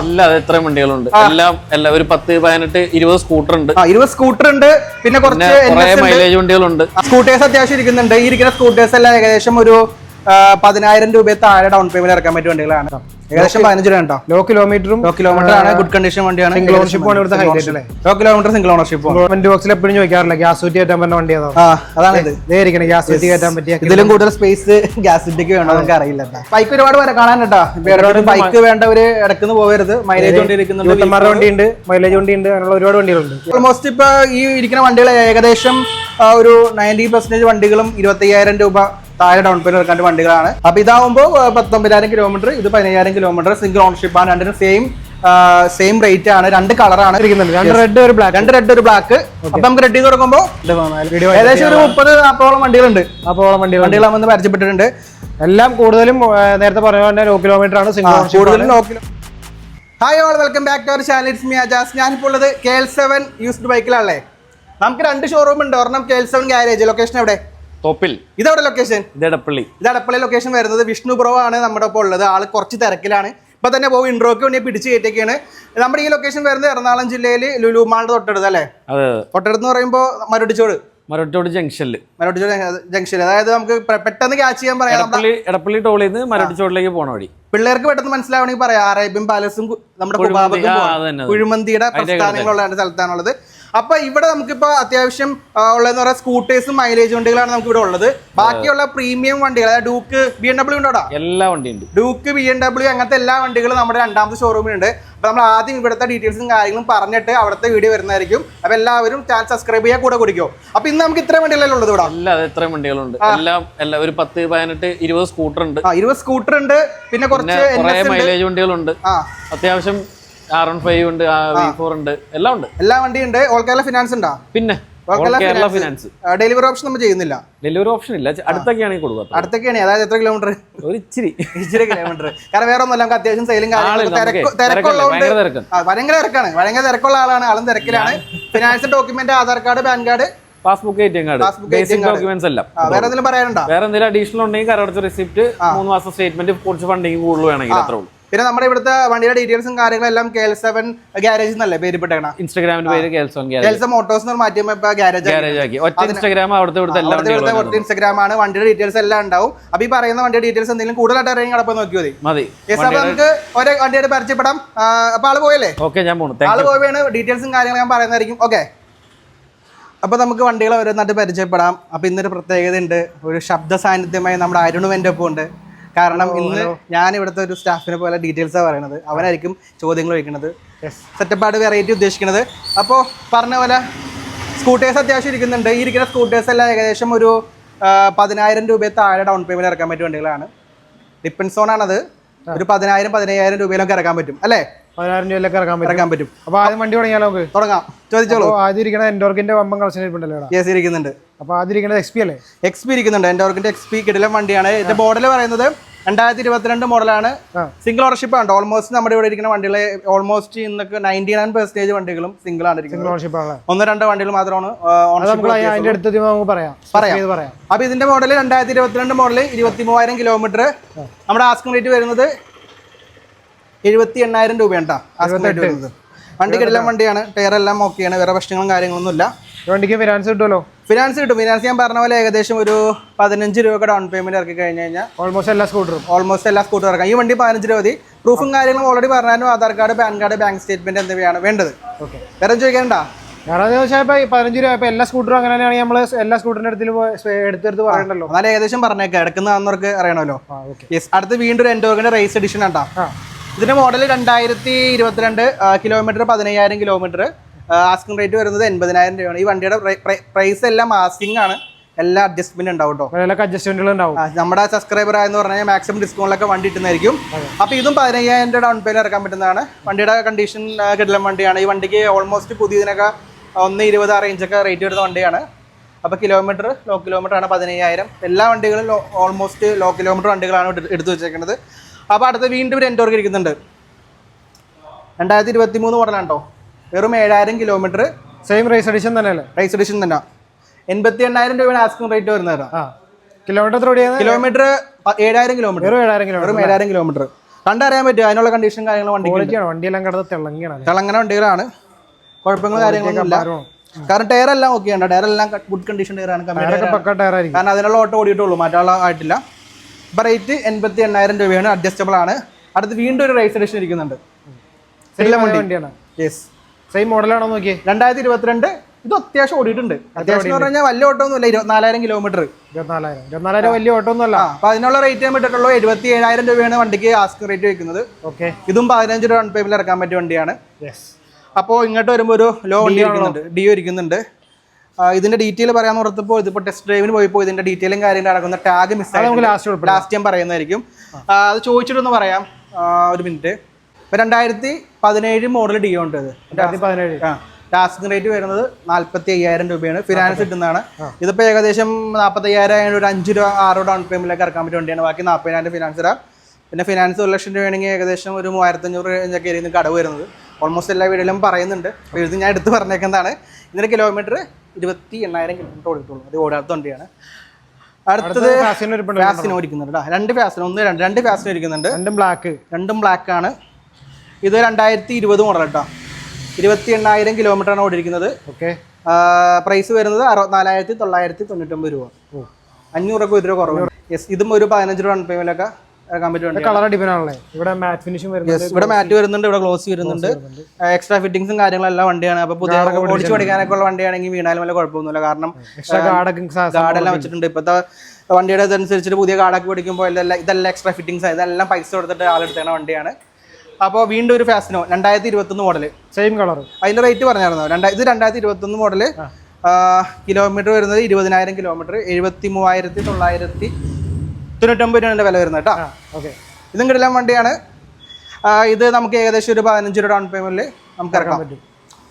അല്ലാതെ എത്ര വണ്ടികളുണ്ട്. എല്ലാം എല്ലാം ഒരു പത്ത് പതിനെട്ട് ഇരുപത് സ്കൂട്ടർ ഉണ്ട് ഇരുപത് സ്കൂട്ടർ ഉണ്ട് പിന്നെ കുറച്ച്. മൈലേജ് വണ്ടികളുണ്ട്. സ്കൂട്ടേഴ്സ് അത്യാവശ്യം ഇരിക്കുന്നുണ്ട്. ഈ ഇരിക്കുന്ന സ്കൂട്ടേഴ്സ് എല്ലാം ഏകദേശം ഒരു പതിനായിരം രൂപ താഴെ ഡൗൺ പേയ്മെന്റ് ഇറക്കാൻ പറ്റിയ വണ്ടികളാണ്. ഏകദേശം പതിനഞ്ച് രൂപ കേട്ടോ. ലോ കിലോമീറ്ററും ലോ കിലോമീറ്റർ ആണ് ഗുഡ് കണ്ടീഷൻ വണ്ടിയാണ്. സിംഗിൾ ഓണർഷിപ്പ് ആണ് ഇവിടുത്തെ ഹൈലൈറ്റ് അല്ലേ? Low kilometre single ownership government ബോക്സിൽ എപ്പോഴും ചോദിക്കാറില്ല ഗ്യാസ് ഊറ്റി കയറ്റാൻ പറ്റുന്ന വണ്ടി അതാണ് ആ അതാണ് ഇത്. ഇതേ ഗ്യാസ് ഊറ്റി കയറ്റാൻ പറ്റിയ ഇതിലും കൂടുതൽ സ്പേസ് ഗ്യാസ് ഇട്ടേക്ക് വേണോ നമുക്ക് അറിയില്ല ബൈക്ക് ഒരുപാട് വരെ കാണാൻ കേട്ടോ. ബൈക്ക് വേണ്ടവര് ഇടക്കുന്ന് പോകരുത് മൈലേജ് വണ്ടി ഇരിക്കുന്നുണ്ട് വണ്ടിയുണ്ട് മൈലേജ് വണ്ടിയുണ്ട് അങ്ങനെയുള്ള ഒരുപാട് വണ്ടികളുണ്ട്. ഓൾമോസ്റ്റ് ഇപ്പൊ ഈ ഇരിക്കുന്ന വണ്ടികൾ ഏകദേശം ഒരു നയന്റി പെർസെന്റേജ് വണ്ടികളും ഇരുപത്തയ്യായിരം രൂപ താഴെ ഡൗൺ പേയ്മെന്റ് എടുക്കേണ്ട വണ്ടികളാണ്. അപ്പൊ ഇതാവുമ്പോൾ പത്തൊമ്പതിനായിരം കിലോമീറ്റർ ഇത് പതിനയ്യായിരം കിലോമീറ്റർ സിംഗിൾ ഓണർഷിപ്പ് ആണ്. രണ്ടിനും സെയിം സെയിം റേറ്റ് ആണ്. രണ്ട് കളറാണ് രണ്ട് റെഡ് ഒരു ബ്ലാക്ക് രണ്ട് റെഡ് ഒരു ബ്ലാക്ക് അപ്പൊ നമുക്ക് റെഡ് ചെയ്ത് തുടങ്ങുമ്പോൾ ഏകദേശം ഒരു മുപ്പത് നാൽപ്പതോളം വണ്ടികളുണ്ട്. അപ്പോൾ വണ്ടികൾ വണ്ടികൾ നമ്മൾ പരിചയപ്പെട്ടിട്ടുണ്ട്. എല്ലാം കൂടുതലും നേരത്തെ പറഞ്ഞ പോലെ ലോ കിലോമീറ്റർ ആണ് സിംഗിൾ കൂടുതലും നോക്കില്ല hi all welcome back to our channel it's me Ajas ഞാനിപ്പോൾ ഉള്ളത് കെ എൽ സെവൻ യൂസ്ഡ് ബൈക്കിലാണല്ലേ നമുക്ക് രണ്ട് ഷോറൂം ഉണ്ട്. ഒരെണ്ണം K L seven garage location എവിടെ? തോപ്പിൽ. ഇതെവിടെ ലൊക്കേഷൻ ഇതടപ്പള്ളി ഇതടപ്പള്ളി ലൊക്കേഷൻ വരുന്നത് വിഷ്ണു ബ്രോ ആണ് നമ്മുടെ ഒപ്പം ഉള്ളത്. ആൾ കുറച്ച് തിരക്കിലാണ്. ഇപ്പൊ തന്നെ പോകും ഇൻട്രോക്ക് വേണ്ടി പിടിച്ച് കയറ്റിയൊക്കെയാണ്. നമ്മുടെ ഈ ലൊക്കേഷൻ വരുന്നത് എറണാകുളം ജില്ലയിൽ ലുലു മാളിന്റെ തൊട്ടടുത്ത് അല്ലേ? തൊട്ടടുത്ത് എന്ന് പറയുമ്പോൾ മരുടിച്ചോട്. മരട്ടോട് ജംഗ്ഷനിൽ മരട്ടിച്ചോട് ജംഗ്ഷൻ അതായത് നമുക്ക് പെട്ടെന്ന് ക്യാച്ച് ചെയ്യാൻ പറയാം എടപ്പള്ളി എടപ്പള്ളി ടോളിൽ നിന്ന് മരട്ടിച്ചോട്ടിലേക്ക് പോണ വഴി. പിള്ളേർക്ക് പെട്ടെന്ന് മനസ്സിലാവണമെങ്കിൽ പറയാം. അറേബ്യൻ പാലസും നമ്മുടെ കുഴിമന്തിയുടെ പ്രസ്ഥാനങ്ങളുള്ള സ്ഥലത്താണുള്ളത്. അപ്പൊ ഇവിടെ നമുക്കിപ്പോ അത്യാവശ്യം ഉള്ളതെന്ന് പറയാൻ സ്കൂട്ടേഴ്സും മൈലേജ് വണ്ടികളാണ് നമുക്ക് ഇവിടെ ഉള്ളത്. ബാക്കിയുള്ള പ്രീമിയം വണ്ടികൾ അതായത് ഡൂക്ക് ബി എം ഡബ്ല്യൂ ഉണ്ടോടാ എല്ലാ വണ്ടിയും ഡൂക്ക് ബി എം ഡബ്ല്യൂ അങ്ങനത്തെ എല്ലാ വണ്ടികളും നമ്മുടെ രണ്ടാമത്തെ ഷോറൂമിലുണ്ട് അപ്പോൾ നമ്മൾ ആദ്യം ഇവിടുത്തെ ഡീറ്റെയിൽസും കാര്യങ്ങളും പറഞ്ഞിട്ട് അവിടുത്തെ വീഡിയോ വരുന്നതായിരിക്കും. അപ്പോൾ എല്ലാവരും ചാനൽ സബ്സ്ക്രൈബ് ചെയ്യാൻ കൂടെ കുടിക്കും. അപ്പൊ ഇന്ന് നമുക്ക് ഇത്രയും വണ്ടികളല്ലേ ഉള്ളത് ഇവിടെ? അല്ല ഇത്രയും വണ്ടികളുണ്ട്. എല്ലാം എല്ലാം ഒരു പത്ത് പതിനെട്ട് ഇരുപത് സ്കൂട്ടർ ഉണ്ട്. ഇരുപത് സ്കൂട്ടർ ഉണ്ട്. പിന്നെ കുറച്ച് ഉണ്ട്. മൈലേജ് വണ്ടികളുണ്ട്. അത്യാവശ്യം ആർ വൺ ഫൈവ് ഉണ്ട് ഫോർ ഉണ്ട് എല്ലാം ഉണ്ട്. എല്ലാ വണ്ടിയുണ്ട്. ഓൾ കേരള ഫിനാൻസ് ഉണ്ടോ? പിന്നെ കേരള ഫിനാൻസ് ഡെലിവറി ഓപ്ഷൻ നമ്മൾ ചെയ്യുന്നില്ല. ഡെലിവറി ഓപ്ഷൻ ഇല്ല. അടുത്തൊക്കെയാണെങ്കിൽ കൊടുക്കുക അടുത്തൊക്കെയാണ് അതായത് എത്ര കിലോമീറ്റർ ഒരു ഇച്ചിരി ഇച്ചിരി കിലോമീറ്റർ കാരണം വേറെ ഒന്നുമല്ല നമുക്ക് അത്യാവശ്യം സെയിലും തിരക്കുള്ളതുകൊണ്ട് ഭയങ്കര തിരക്കാണ്. ഭയങ്കര തിരക്കുള്ള ആളാണ് ആളും തിരക്കിലാണ്. Finance document Aadhaar card PAN card passbook A T M card basic documents എല്ലാം. വേറെ എന്തെങ്കിലും പറയാനുണ്ടോ? വേറെ എന്തെങ്കിലും അഡീഷണൽ ഉണ്ടെങ്കിൽ കരടച്ച റെസിപ്റ്റ് മൂന്ന് മാസം സ്റ്റേറ്റ്മെന്റ് കുറച്ച് ഫണ്ടിങ് കൂടുതൽ വേണമെങ്കിൽ അത്രേ ഉള്ളൂ. പിന്നെ നമ്മുടെ ഇവിടുത്തെ വണ്ടിയുടെ ഡീറ്റെയിൽസും കാര്യങ്ങളെല്ലാം കെ എൽ സെവൻ ഗ്യാരേജ് എന്നല്ലേ പേര് പെട്ടേണ ഇൻസ്റ്റാഗ്രാമിന്റെ പേര് കെ എൽ സെവൻ മോട്ടോഴ്സ് എന്ന് മാറ്റിയപ്പോ ഇപ്പൊ ഗ്യാരേജ് ഗ്യാരേജ് ആക്കി. ഒറ്റ ഇൻസ്റ്റാഗ്രാം അവിടുത്തെ ഇവിടുത്തെ ഇൻസ്റ്റാഗ്രാം ആണ്. വണ്ടിയുടെ ഡീറ്റെയിൽസ് എല്ലാം ഉണ്ടാവും. അപ്പൊ ഈ പറയുന്ന വണ്ടിയുടെ ഡീറ്റെയിൽസ് എന്തെങ്കിലും കൂടുതലായിട്ട് അറിയാൻ കടപ്പം നോക്കിയോ മതി. മതി. അപ്പൊ നമുക്ക് ഒരേ വണ്ടിയായിട്ട് പരിചയപ്പെടാം. അപ്പൊ ആൾ പോയല്ലേ? ഓക്കെ ഞാൻ പോണു. ആൾ പോയാണ് ഡീറ്റെയിൽസും കാര്യങ്ങളും ഞാൻ പറയുന്നതായിരിക്കും. ഓക്കെ അപ്പൊ നമുക്ക് വണ്ടികൾ ഓരോന്നായിട്ട് പരിചയപ്പെടാം. അപ്പൊ ഇന്നൊരു പ്രത്യേകത ഉണ്ട് ഒരു ശബ്ദ സാന്നിധ്യമായി നമ്മുടെ അരുണും എന്റെ ഒപ്പം ഉണ്ട് കാരണം ഇന്ന് ഞാൻ ഇവിടുത്തെ ഒരു സ്റ്റാഫിനെ പോലെ ഡീറ്റെയിൽസാണ് പറയണത്. അവനായിരിക്കും ചോദ്യങ്ങൾ ചോദിക്കുന്നത് സെറ്റപ്പാട് വെറൈറ്റി ഉദ്ദേശിക്കുന്നത് അപ്പോൾ പറഞ്ഞ പോലെ സ്കൂട്ടേഴ്സ് അത്യാവശ്യം ഇരിക്കുന്നുണ്ട്. ഈ ഇരിക്കുന്ന സ്കൂട്ടേഴ്സ് എല്ലാം ഏകദേശം ഒരു പതിനായിരം രൂപയെ താഴെ ഡൗൺ പേയ്മെന്റ് ഇറക്കാൻ പറ്റിയ വണ്ടികളാണ്. ഡിപ്പെൻസ് ഓൺ ആണത്. ഒരു പതിനായിരം പതിനയ്യായിരം രൂപയിലൊക്കെ ഇറക്കാൻ പറ്റും അല്ലേ? പതിനായിരം രൂപയിലൊക്കെ ഇറക്കാൻ പറ്റും. ഇറക്കാൻ പറ്റും. അപ്പൊ ആദ്യം വണ്ടി തുടങ്ങിയാലോ നമുക്ക്? തുടങ്ങാം. ചോദിച്ചോളൂ. ആദ്യം ഇരിക്കണ എൻഡോർക്കിന്റെ വമ്പം കളക്ഷൻ ഇരിപ്പുണ്ടല്ലോ ഇവിടെ. ഇരിക്കുന്നുണ്ട്. അപ്പൊ ആദ്യം ഇരിക്കുന്നത് എക്സ് പി അല്ലേ? എക്സ് പി ഇരിക്കുന്നുണ്ട്. എൻഡോർക്കിന്റെ എക്സ്പി എക്സ് പി കിടിലം വണ്ടിയാണ്. ഇതിന്റെ ബോർഡിൽ പറയുന്നത് രണ്ടായിരത്തി ഇരുപത്തിരണ്ട് മോഡലാണ് സിംഗിൾ ഓണർഷിപ്പ് ആണ്. ഓൾമോസ്റ്റ് നമ്മുടെ ഇവിടെ ഇരിക്കുന്ന വണ്ടികളെ ഓൾമോസ്റ്റ് ഇന്നൊക്കെ നയന്റി നയൻ പെർസെന്റേജ് വണ്ടികളും സിംഗിൾ ആണ് ഓണർഷിപ്പ് ആണല്ലേ ഒന്ന് രണ്ട് വണ്ടികൾ മാത്രമാണ് പറയാം. പറയാം. അപ്പൊ ഇതിന്റെ മോഡൽ രണ്ടായിരത്തി ഇരുപത്തിരണ്ട് മോഡൽ ഇരുപത്തി മൂവായിരം കിലോമീറ്റർ നമ്മുടെ ആസ്കിംഗ് റേറ്റ് വരുന്നത് എഴുപത്തി എണ്ണായിരം രൂപയാണ് കേട്ടോ ആസ്കിംഗ് റേറ്റ് വരുന്നത്. വണ്ടിക്കെല്ലാം വണ്ടിയാണ്. ടയർ എല്ലാം ഓക്കെയാണ് വേറെ പ്രശ്നങ്ങളും കാര്യങ്ങളൊന്നും ഇല്ല വണ്ടിക്ക് ഫിനാൻസ് കിട്ടുമല്ലോ? ഫിനാൻസ് കിട്ടും. ഫിനാൻസ് ഞാൻ പറഞ്ഞ പോലെ ഏകദേശം ഒരു പതിനഞ്ച് രൂപ ഡൗൺ പേയ്മെന്റ് ഇറക്കി കഴിഞ്ഞ് കഴിഞ്ഞാൽ ഓൾമോസ്റ്റ് എല്ലാ സ്കൂട്ടറും ഓൾമോസ്റ്റ് എല്ലാ സ്കൂട്ടർ ഇറക്കാം. ഈ വണ്ടി പതിനഞ്ച് രൂപ മതി. പ്രൂഫും കാര്യങ്ങളും ഓൾറെഡി പറഞ്ഞാലും Aadhaar card PAN card bank statement എന്നിവയാണ് വേണ്ടത്. ഓക്കെ വേറെ ചോദിക്കാനുണ്ടോ? കാരണം എന്താ വെച്ചാൽ പതിനഞ്ച് രൂപ ഇപ്പൊ എല്ലാ സ്കൂട്ടറും അങ്ങനെ തന്നെയാണ് നമ്മൾ എല്ലാ സ്കൂട്ടറിന്റെ അടുത്തിൽ എടുത്തെടുത്ത് പറയണ്ടല്ലോ. എന്നാലും ഏകദേശം പറഞ്ഞേക്കാം. എടുക്കുന്നവർക്ക് അറിയണമല്ലോ. യെസ് അടുത്ത് വീണ്ടും ഒരു എൻഡോർഗിന്റെ റേസ് എഡിഷൻ ഉണ്ടാ ഇതിന്റെ മോഡൽ രണ്ടായിരത്തി ഇരുപത്തിരണ്ട് കിലോമീറ്റർ പതിനയ്യായിരം കിലോമീറ്റർ ആസ്കിംഗ് റേറ്റ് വരുന്നത് എൺപതിനായിരം രൂപയാണ്. ഈ വണ്ടിയുടെ പ്രൈസ് എല്ലാം ആസ്കിംഗ് ആണ്. എല്ലാ അഡ്ജസ്റ്റ്മെന്റ് ഉണ്ടാവും കേട്ടോ അഡ്ജസ്റ്റ്മെന്റുകൾ ഉണ്ടാവും. നമ്മുടെ സബ്സ്ക്രൈബർ ആയെന്ന് പറഞ്ഞാൽ മാക്സിമം ഡിസ്കൗണ്ടിലൊക്കെ വണ്ടി കിട്ടുന്നതായിരിക്കും. അപ്പൊ ഇതും പതിനയ്യായിരം രൂപ ഡൗൺ പേയ്മെന്റ് ഇറക്കാൻ പറ്റുന്നതാണ്. വണ്ടിയുടെ കണ്ടീഷൻ കിടലം വണ്ടിയാണ്. ഈ വണ്ടിക്ക് ഓൾമോസ്റ്റ് പുതിയതിനൊക്കെ ഒന്ന് ഇരുപത് ആ റേഞ്ചൊക്കെ റേറ്റ് വരുന്ന വണ്ടിയാണ്. അപ്പോൾ കിലോമീറ്റർ ലോ കിലോമീറ്റർ ആണ് പതിനയ്യായിരം. എല്ലാ വണ്ടികളും ഓൾമോസ്റ്റ് ലോ കിലോമീറ്റർ വണ്ടികളാണ് എടു- എടുത്തു വെച്ചേക്കുന്നത്. അപ്പോൾ അടുത്ത വീണ്ടും ഒരു എൻഡോർക്ക് ഇരിക്കുന്നുണ്ട്. രണ്ടായിരത്തി ഇരുപത്തി മൂന്ന് മോഡലാണ് കേട്ടോ വെറും ഏഴായിരം കിലോമീറ്റർ സെയിം റേസ് എഡിഷൻ തന്നെ അല്ലേ റൈസ് എഡിഷൻ തന്നെ. എൺപത്തി എണ്ണായിരം രൂപയാണ് ആസ്കിംഗ് റേറ്റ് വരുന്നത് ആ. കിലോമീറ്റർ കിലോമീറ്റർ ഏഴായിരം കിലോമീറ്റർ ഏഴായിരം കിലോമീറ്റർ ഏഴായിരം കിലോമീറ്റർ കണ്ടറിയാൻ പറ്റും അതിനുള്ള കണ്ടീഷൻ കാര്യങ്ങൾ വണ്ടി വണ്ടിയെല്ലാം കിടന്ന് തിളങ്ങിയാണ് തിളങ്ങുന്ന തിളങ്ങന വണ്ടികളാണ് കുഴപ്പങ്ങൾ കാര്യങ്ങളൊന്നും ഇല്ല. കാരണം ടയർ എല്ലാം ഓക്കെ ഉണ്ട് ടയർ എല്ലാം ഗുഡ് കണ്ടീഷൻ ടയർ ആണ്. കാരണം അതിനുള്ള ഓട്ടോ ഓടിയിട്ടുള്ളൂ. മറ്റുള്ള ആയിട്ടില്ല. ഇപ്പം റേറ്റ് എൺപത്തി എണ്ണായിരം രൂപയാണ്. അഡ്ജസ്റ്റബിൾ ആണ്. അടുത്ത് വീണ്ടും ഒരു റേസ് എഡിഷൻ ഇരിക്കുന്നുണ്ട്. വണ്ടിയാണ്. യെസ് സെയിം മോഡലാണോ നോക്കിയേ? രണ്ടായിരത്തി ഇരുപത്തിരണ്ട് ഇത് അത്യാവശ്യം ഓടിയിട്ടുണ്ട്. അത്യാവശ്യം എന്ന് പറഞ്ഞാൽ വലിയ ഓട്ടോ ഒന്നുമില്ല ഇരുപത്തിനാലായിരം കിലോമീറ്റർ ഇരുപത്തിനാലായിരം. ഇരുപത്തിനാലായിരം വലിയ ഓട്ടോ ഒന്നുമല്ല. അപ്പൊ അതിനുള്ള റേറ്റ് ഞാൻ വിട്ടിട്ടുള്ളൂ എഴുപത്തി ഏഴായിരം രൂപയാണ് വണ്ടിക്ക് ആസ്ക് റേറ്റ് വെക്കുന്നത് ഓക്കെ ഇതും പതിനഞ്ച് രൂപ വൺ പേയ്മെന്റ് ഇറക്കാൻ പറ്റിയ വണ്ടിയാണ്. യെസ് അപ്പോൾ ഇങ്ങോട്ട് വരുമ്പോൾ ഒരു ലോ വണ്ടി ഇരിക്കുന്നുണ്ട്. ഡിയോ ഇരിക്കുന്നുണ്ട്. ഇതിന്റെ ഡീറ്റെയിൽ പറയാൻ ഓർത്തപ്പോൾ ഇതിപ്പോൾ ടെസ്റ്റ് ഡ്രൈവിന് പോയപ്പോൾ ഇതിന്റെ ഡീറ്റെയിലും കാര്യങ്ങളും അടക്കുന്ന ടാഗ് മിസ് ലാസ്റ്റ് ഞാൻ പറയുന്നതായിരിക്കും. അത് ചോദിച്ചിട്ടൊന്ന് പറയാം. ഒരു മിനിറ്റ് ഇപ്പൊ രണ്ടായിരത്തി പതിനേഴ് മോഡൽ ഡിയോ ഉണ്ട് ഇത്. രണ്ടായിരത്തി പതിനേഴ്. ടാസ്ക് റേറ്റ് വരുന്നത് നാല്പത്തി അയ്യായിരം രൂപയാണ്. ഫിനാൻസ് കിട്ടുന്നതാണ്. ഇതിപ്പോൾ ഏകദേശം നാൽപ്പത്തി അയ്യായിരം ഒരു അഞ്ച് രൂപ ആറ് ഡൗൺ പേയ്മെന്റിലേക്ക് ഇറക്കാൻ പറ്റിയ വണ്ടിയാണ്. ബാക്കി നാൽപ്പതിനായിരം ഫിനാൻസ് ഇടാം. പിന്നെ ഫിനാൻസ് ഒരു ലക്ഷം രൂപയാണെങ്കിൽ ഏകദേശം ഒരു മൂവായിരത്തഞ്ഞൂറ് രൂപയൊക്കെ ആയിരിക്കും കടവ് വരുന്നത്. ഓൾമോസ്റ്റ് എല്ലാ വീടുകളിലും പറയുന്നുണ്ട്. എഴുതി ഞാൻ എടുത്ത് പറഞ്ഞേക്കുന്നതാണ്. ഇന്നലെ കിലോമീറ്റർ ഇരുപത്തി എണ്ണായിരം കിലോമീറ്റർ ഓടിയിട്ടുള്ളൂ. അത് ഓടാത്ത വണ്ടിയാണ്. അടുത്തത് ഫാസിനോ ഓടിക്കുന്നുണ്ട് രണ്ട് ഫാസിനോ ഒന്ന് രണ്ട് രണ്ട് ഫാസിനോ ഇരിക്കുന്നുണ്ട് രണ്ടും ബ്ലാക്ക് രണ്ടും ബ്ലാക്ക് ആണ്. ഇത് രണ്ടായിരത്തി ഇരുപത് മോഡൽ കേട്ടോ ഇരുപത്തി എണ്ണായിരം കിലോമീറ്റർ ആണ് ഓടിയിരിക്കുന്നത്. ഓക്കെ പ്രൈസ് വരുന്നത് അറുപത്തിനാലായിരത്തി തൊള്ളായിരത്തി തൊണ്ണൂറ്റൊമ്പത് രൂപ. അഞ്ഞൂറ് രൂപ ഒരു രൂപ കുറവ് യെസ് ഇതും ഒരു പതിനഞ്ച് രൂപ പറ്റിയ കളർ അടിപ്പനാണല്ലേ ഇവിടെ മാറ്റ് ഫിനിഷും വരുന്നുണ്ട് ഇവിടെ മാറ്റ് വരുന്നുണ്ട് ഇവിടെ ഗ്ലോസ് വരുന്നുണ്ട്. എക്സ്ട്രാ ഫിറ്റിംഗ്സും കാര്യങ്ങളെല്ലാം വണ്ടിയാണ്. അപ്പോൾ പുതിയ ഓടിച്ചു പഠിക്കാനൊക്കെ ഉള്ള വണ്ടിയാണെങ്കിൽ വീണാലും വല്ല കുഴപ്പമൊന്നുമില്ല. കാരണം ഗാർഡെല്ലാം വെച്ചിട്ടുണ്ട്. ഇപ്പോഴത്തെ വണ്ടിയുടെ ഇതനുസരിച്ചിട്ട് പുതിയ ഗാർഡൊക്കെ പിടിക്കുമ്പോൾ ഇതെല്ലാം ഇതെല്ലാം എക്സ്ട്രാ ഫിറ്റിംഗ്സ് ഇതെല്ലാം പൈസ കൊടുത്തിട്ട് ആളെടുത്തേണ വണ്ടിയാണ്. അപ്പോൾ വീണ്ടും ഒരു ഫാസിനോ രണ്ടായിരത്തി ഇരുപത്തൊന്ന് മോഡൽ സെയിം കളർ അതിന്റെ റേറ്റ് പറഞ്ഞായിരുന്നോ? രണ്ടാ ഇത് രണ്ടായിരത്തി ഇരുപത്തൊന്ന് മോഡൽ കിലോമീറ്റർ വരുന്നത് ഇരുപതിനായിരം കിലോമീറ്റർ എഴുപത്തി മൂവായിരത്തി തൊള്ളായിരത്തി തൊണ്ണൂറ്റൊമ്പത് രൂപയുടെ വില വരുന്നത് കേട്ടോ. ഓക്കെ ഇതും കിടലാൻ വണ്ടിയാണ്. ഇത് നമുക്ക് ഏകദേശം ഒരു പതിനഞ്ച് രൂപ ഡൗൺ പേയ്മെന്റിൽ നമുക്ക് ഇറക്കാൻ പറ്റും.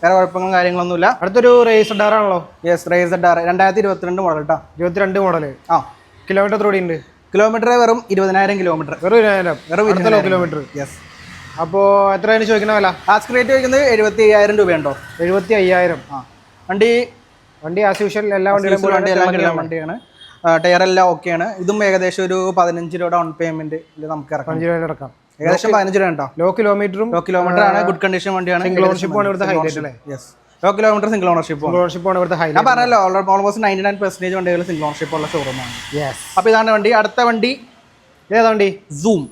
വേറെ കുഴപ്പങ്ങളും കാര്യങ്ങളൊന്നുമില്ല. അടുത്തൊരു റേസ് ഡാറാണല്ലോ യെസ് റേസ് ഡാർ രണ്ടായിരത്തി ഇരുപത്തിരണ്ട് മോഡൽ കേട്ടോ ഇരുപത്തിരണ്ട് മോഡൽ ആ. കിലോമീറ്റർ എത്ര ഉണ്ട് കിലോമീറ്റർ വെറും ഇരുപതിനായിരം കിലോമീറ്റർ വെറും ഇരുപതിനായിരം. വെറും അടുത്തല്ലോ കിലോമീറ്റർ യെസ് അപ്പോൾ എത്രയാണ് ചോദിക്കുന്ന വില? ആസ്ക് റേറ്റ് ചോദിക്കുന്നത് എഴുപത്തി അയ്യായിരം രൂപയുണ്ടോ? എഴുപത്തി അയ്യായിരം ആ. വണ്ടി? വണ്ടി ആസ് യൂഷ്വൽ എല്ലാ വണ്ടികളും വണ്ടി എല്ലാം കിട്ടുന്ന വണ്ടിയാണ്. ടയർ എല്ലാം ഓക്കെയാണ് ഇതും ഏകദേശം ഒരു പതിനഞ്ച് രൂപ ഡൗൺ പേയ്മെന്റ് നമുക്ക് ഇറക്കാം. അഞ്ച് രൂപ ഇറക്കാം ഏകദേശം പതിനഞ്ച് രൂപ ഉണ്ടോ ലോ കിലോമീറ്ററും ലോ കിലോമീറ്റർ ആണ്. ഗുഡ് കണ്ടീഷൻ വണ്ടിയാണ്. സിംഗിൾ ഓണർഷിപ്പ് ആണ് ഇവിടുത്തെ ഹൈലൈറ്റ് അല്ലേ yes low kilometre single ownership ownership ആണ്. ഇവിടുത്തെ ഞാൻ ഹൈലൈറ്റ് പറഞ്ഞല്ലോ ഓൾമോസ്റ്റ് നയന്റി നയൻ പെർസെന്റേജ് വണ്ടികൾ സിംഗിൾ ഓണർഷിപ്പ് ഉള്ള ഷോറൂമാണ് യെസ് അപ്പോൾ ഇതാണ് വണ്ടി. അടുത്ത വണ്ടി. ഏതാ വണ്ടി? സൂം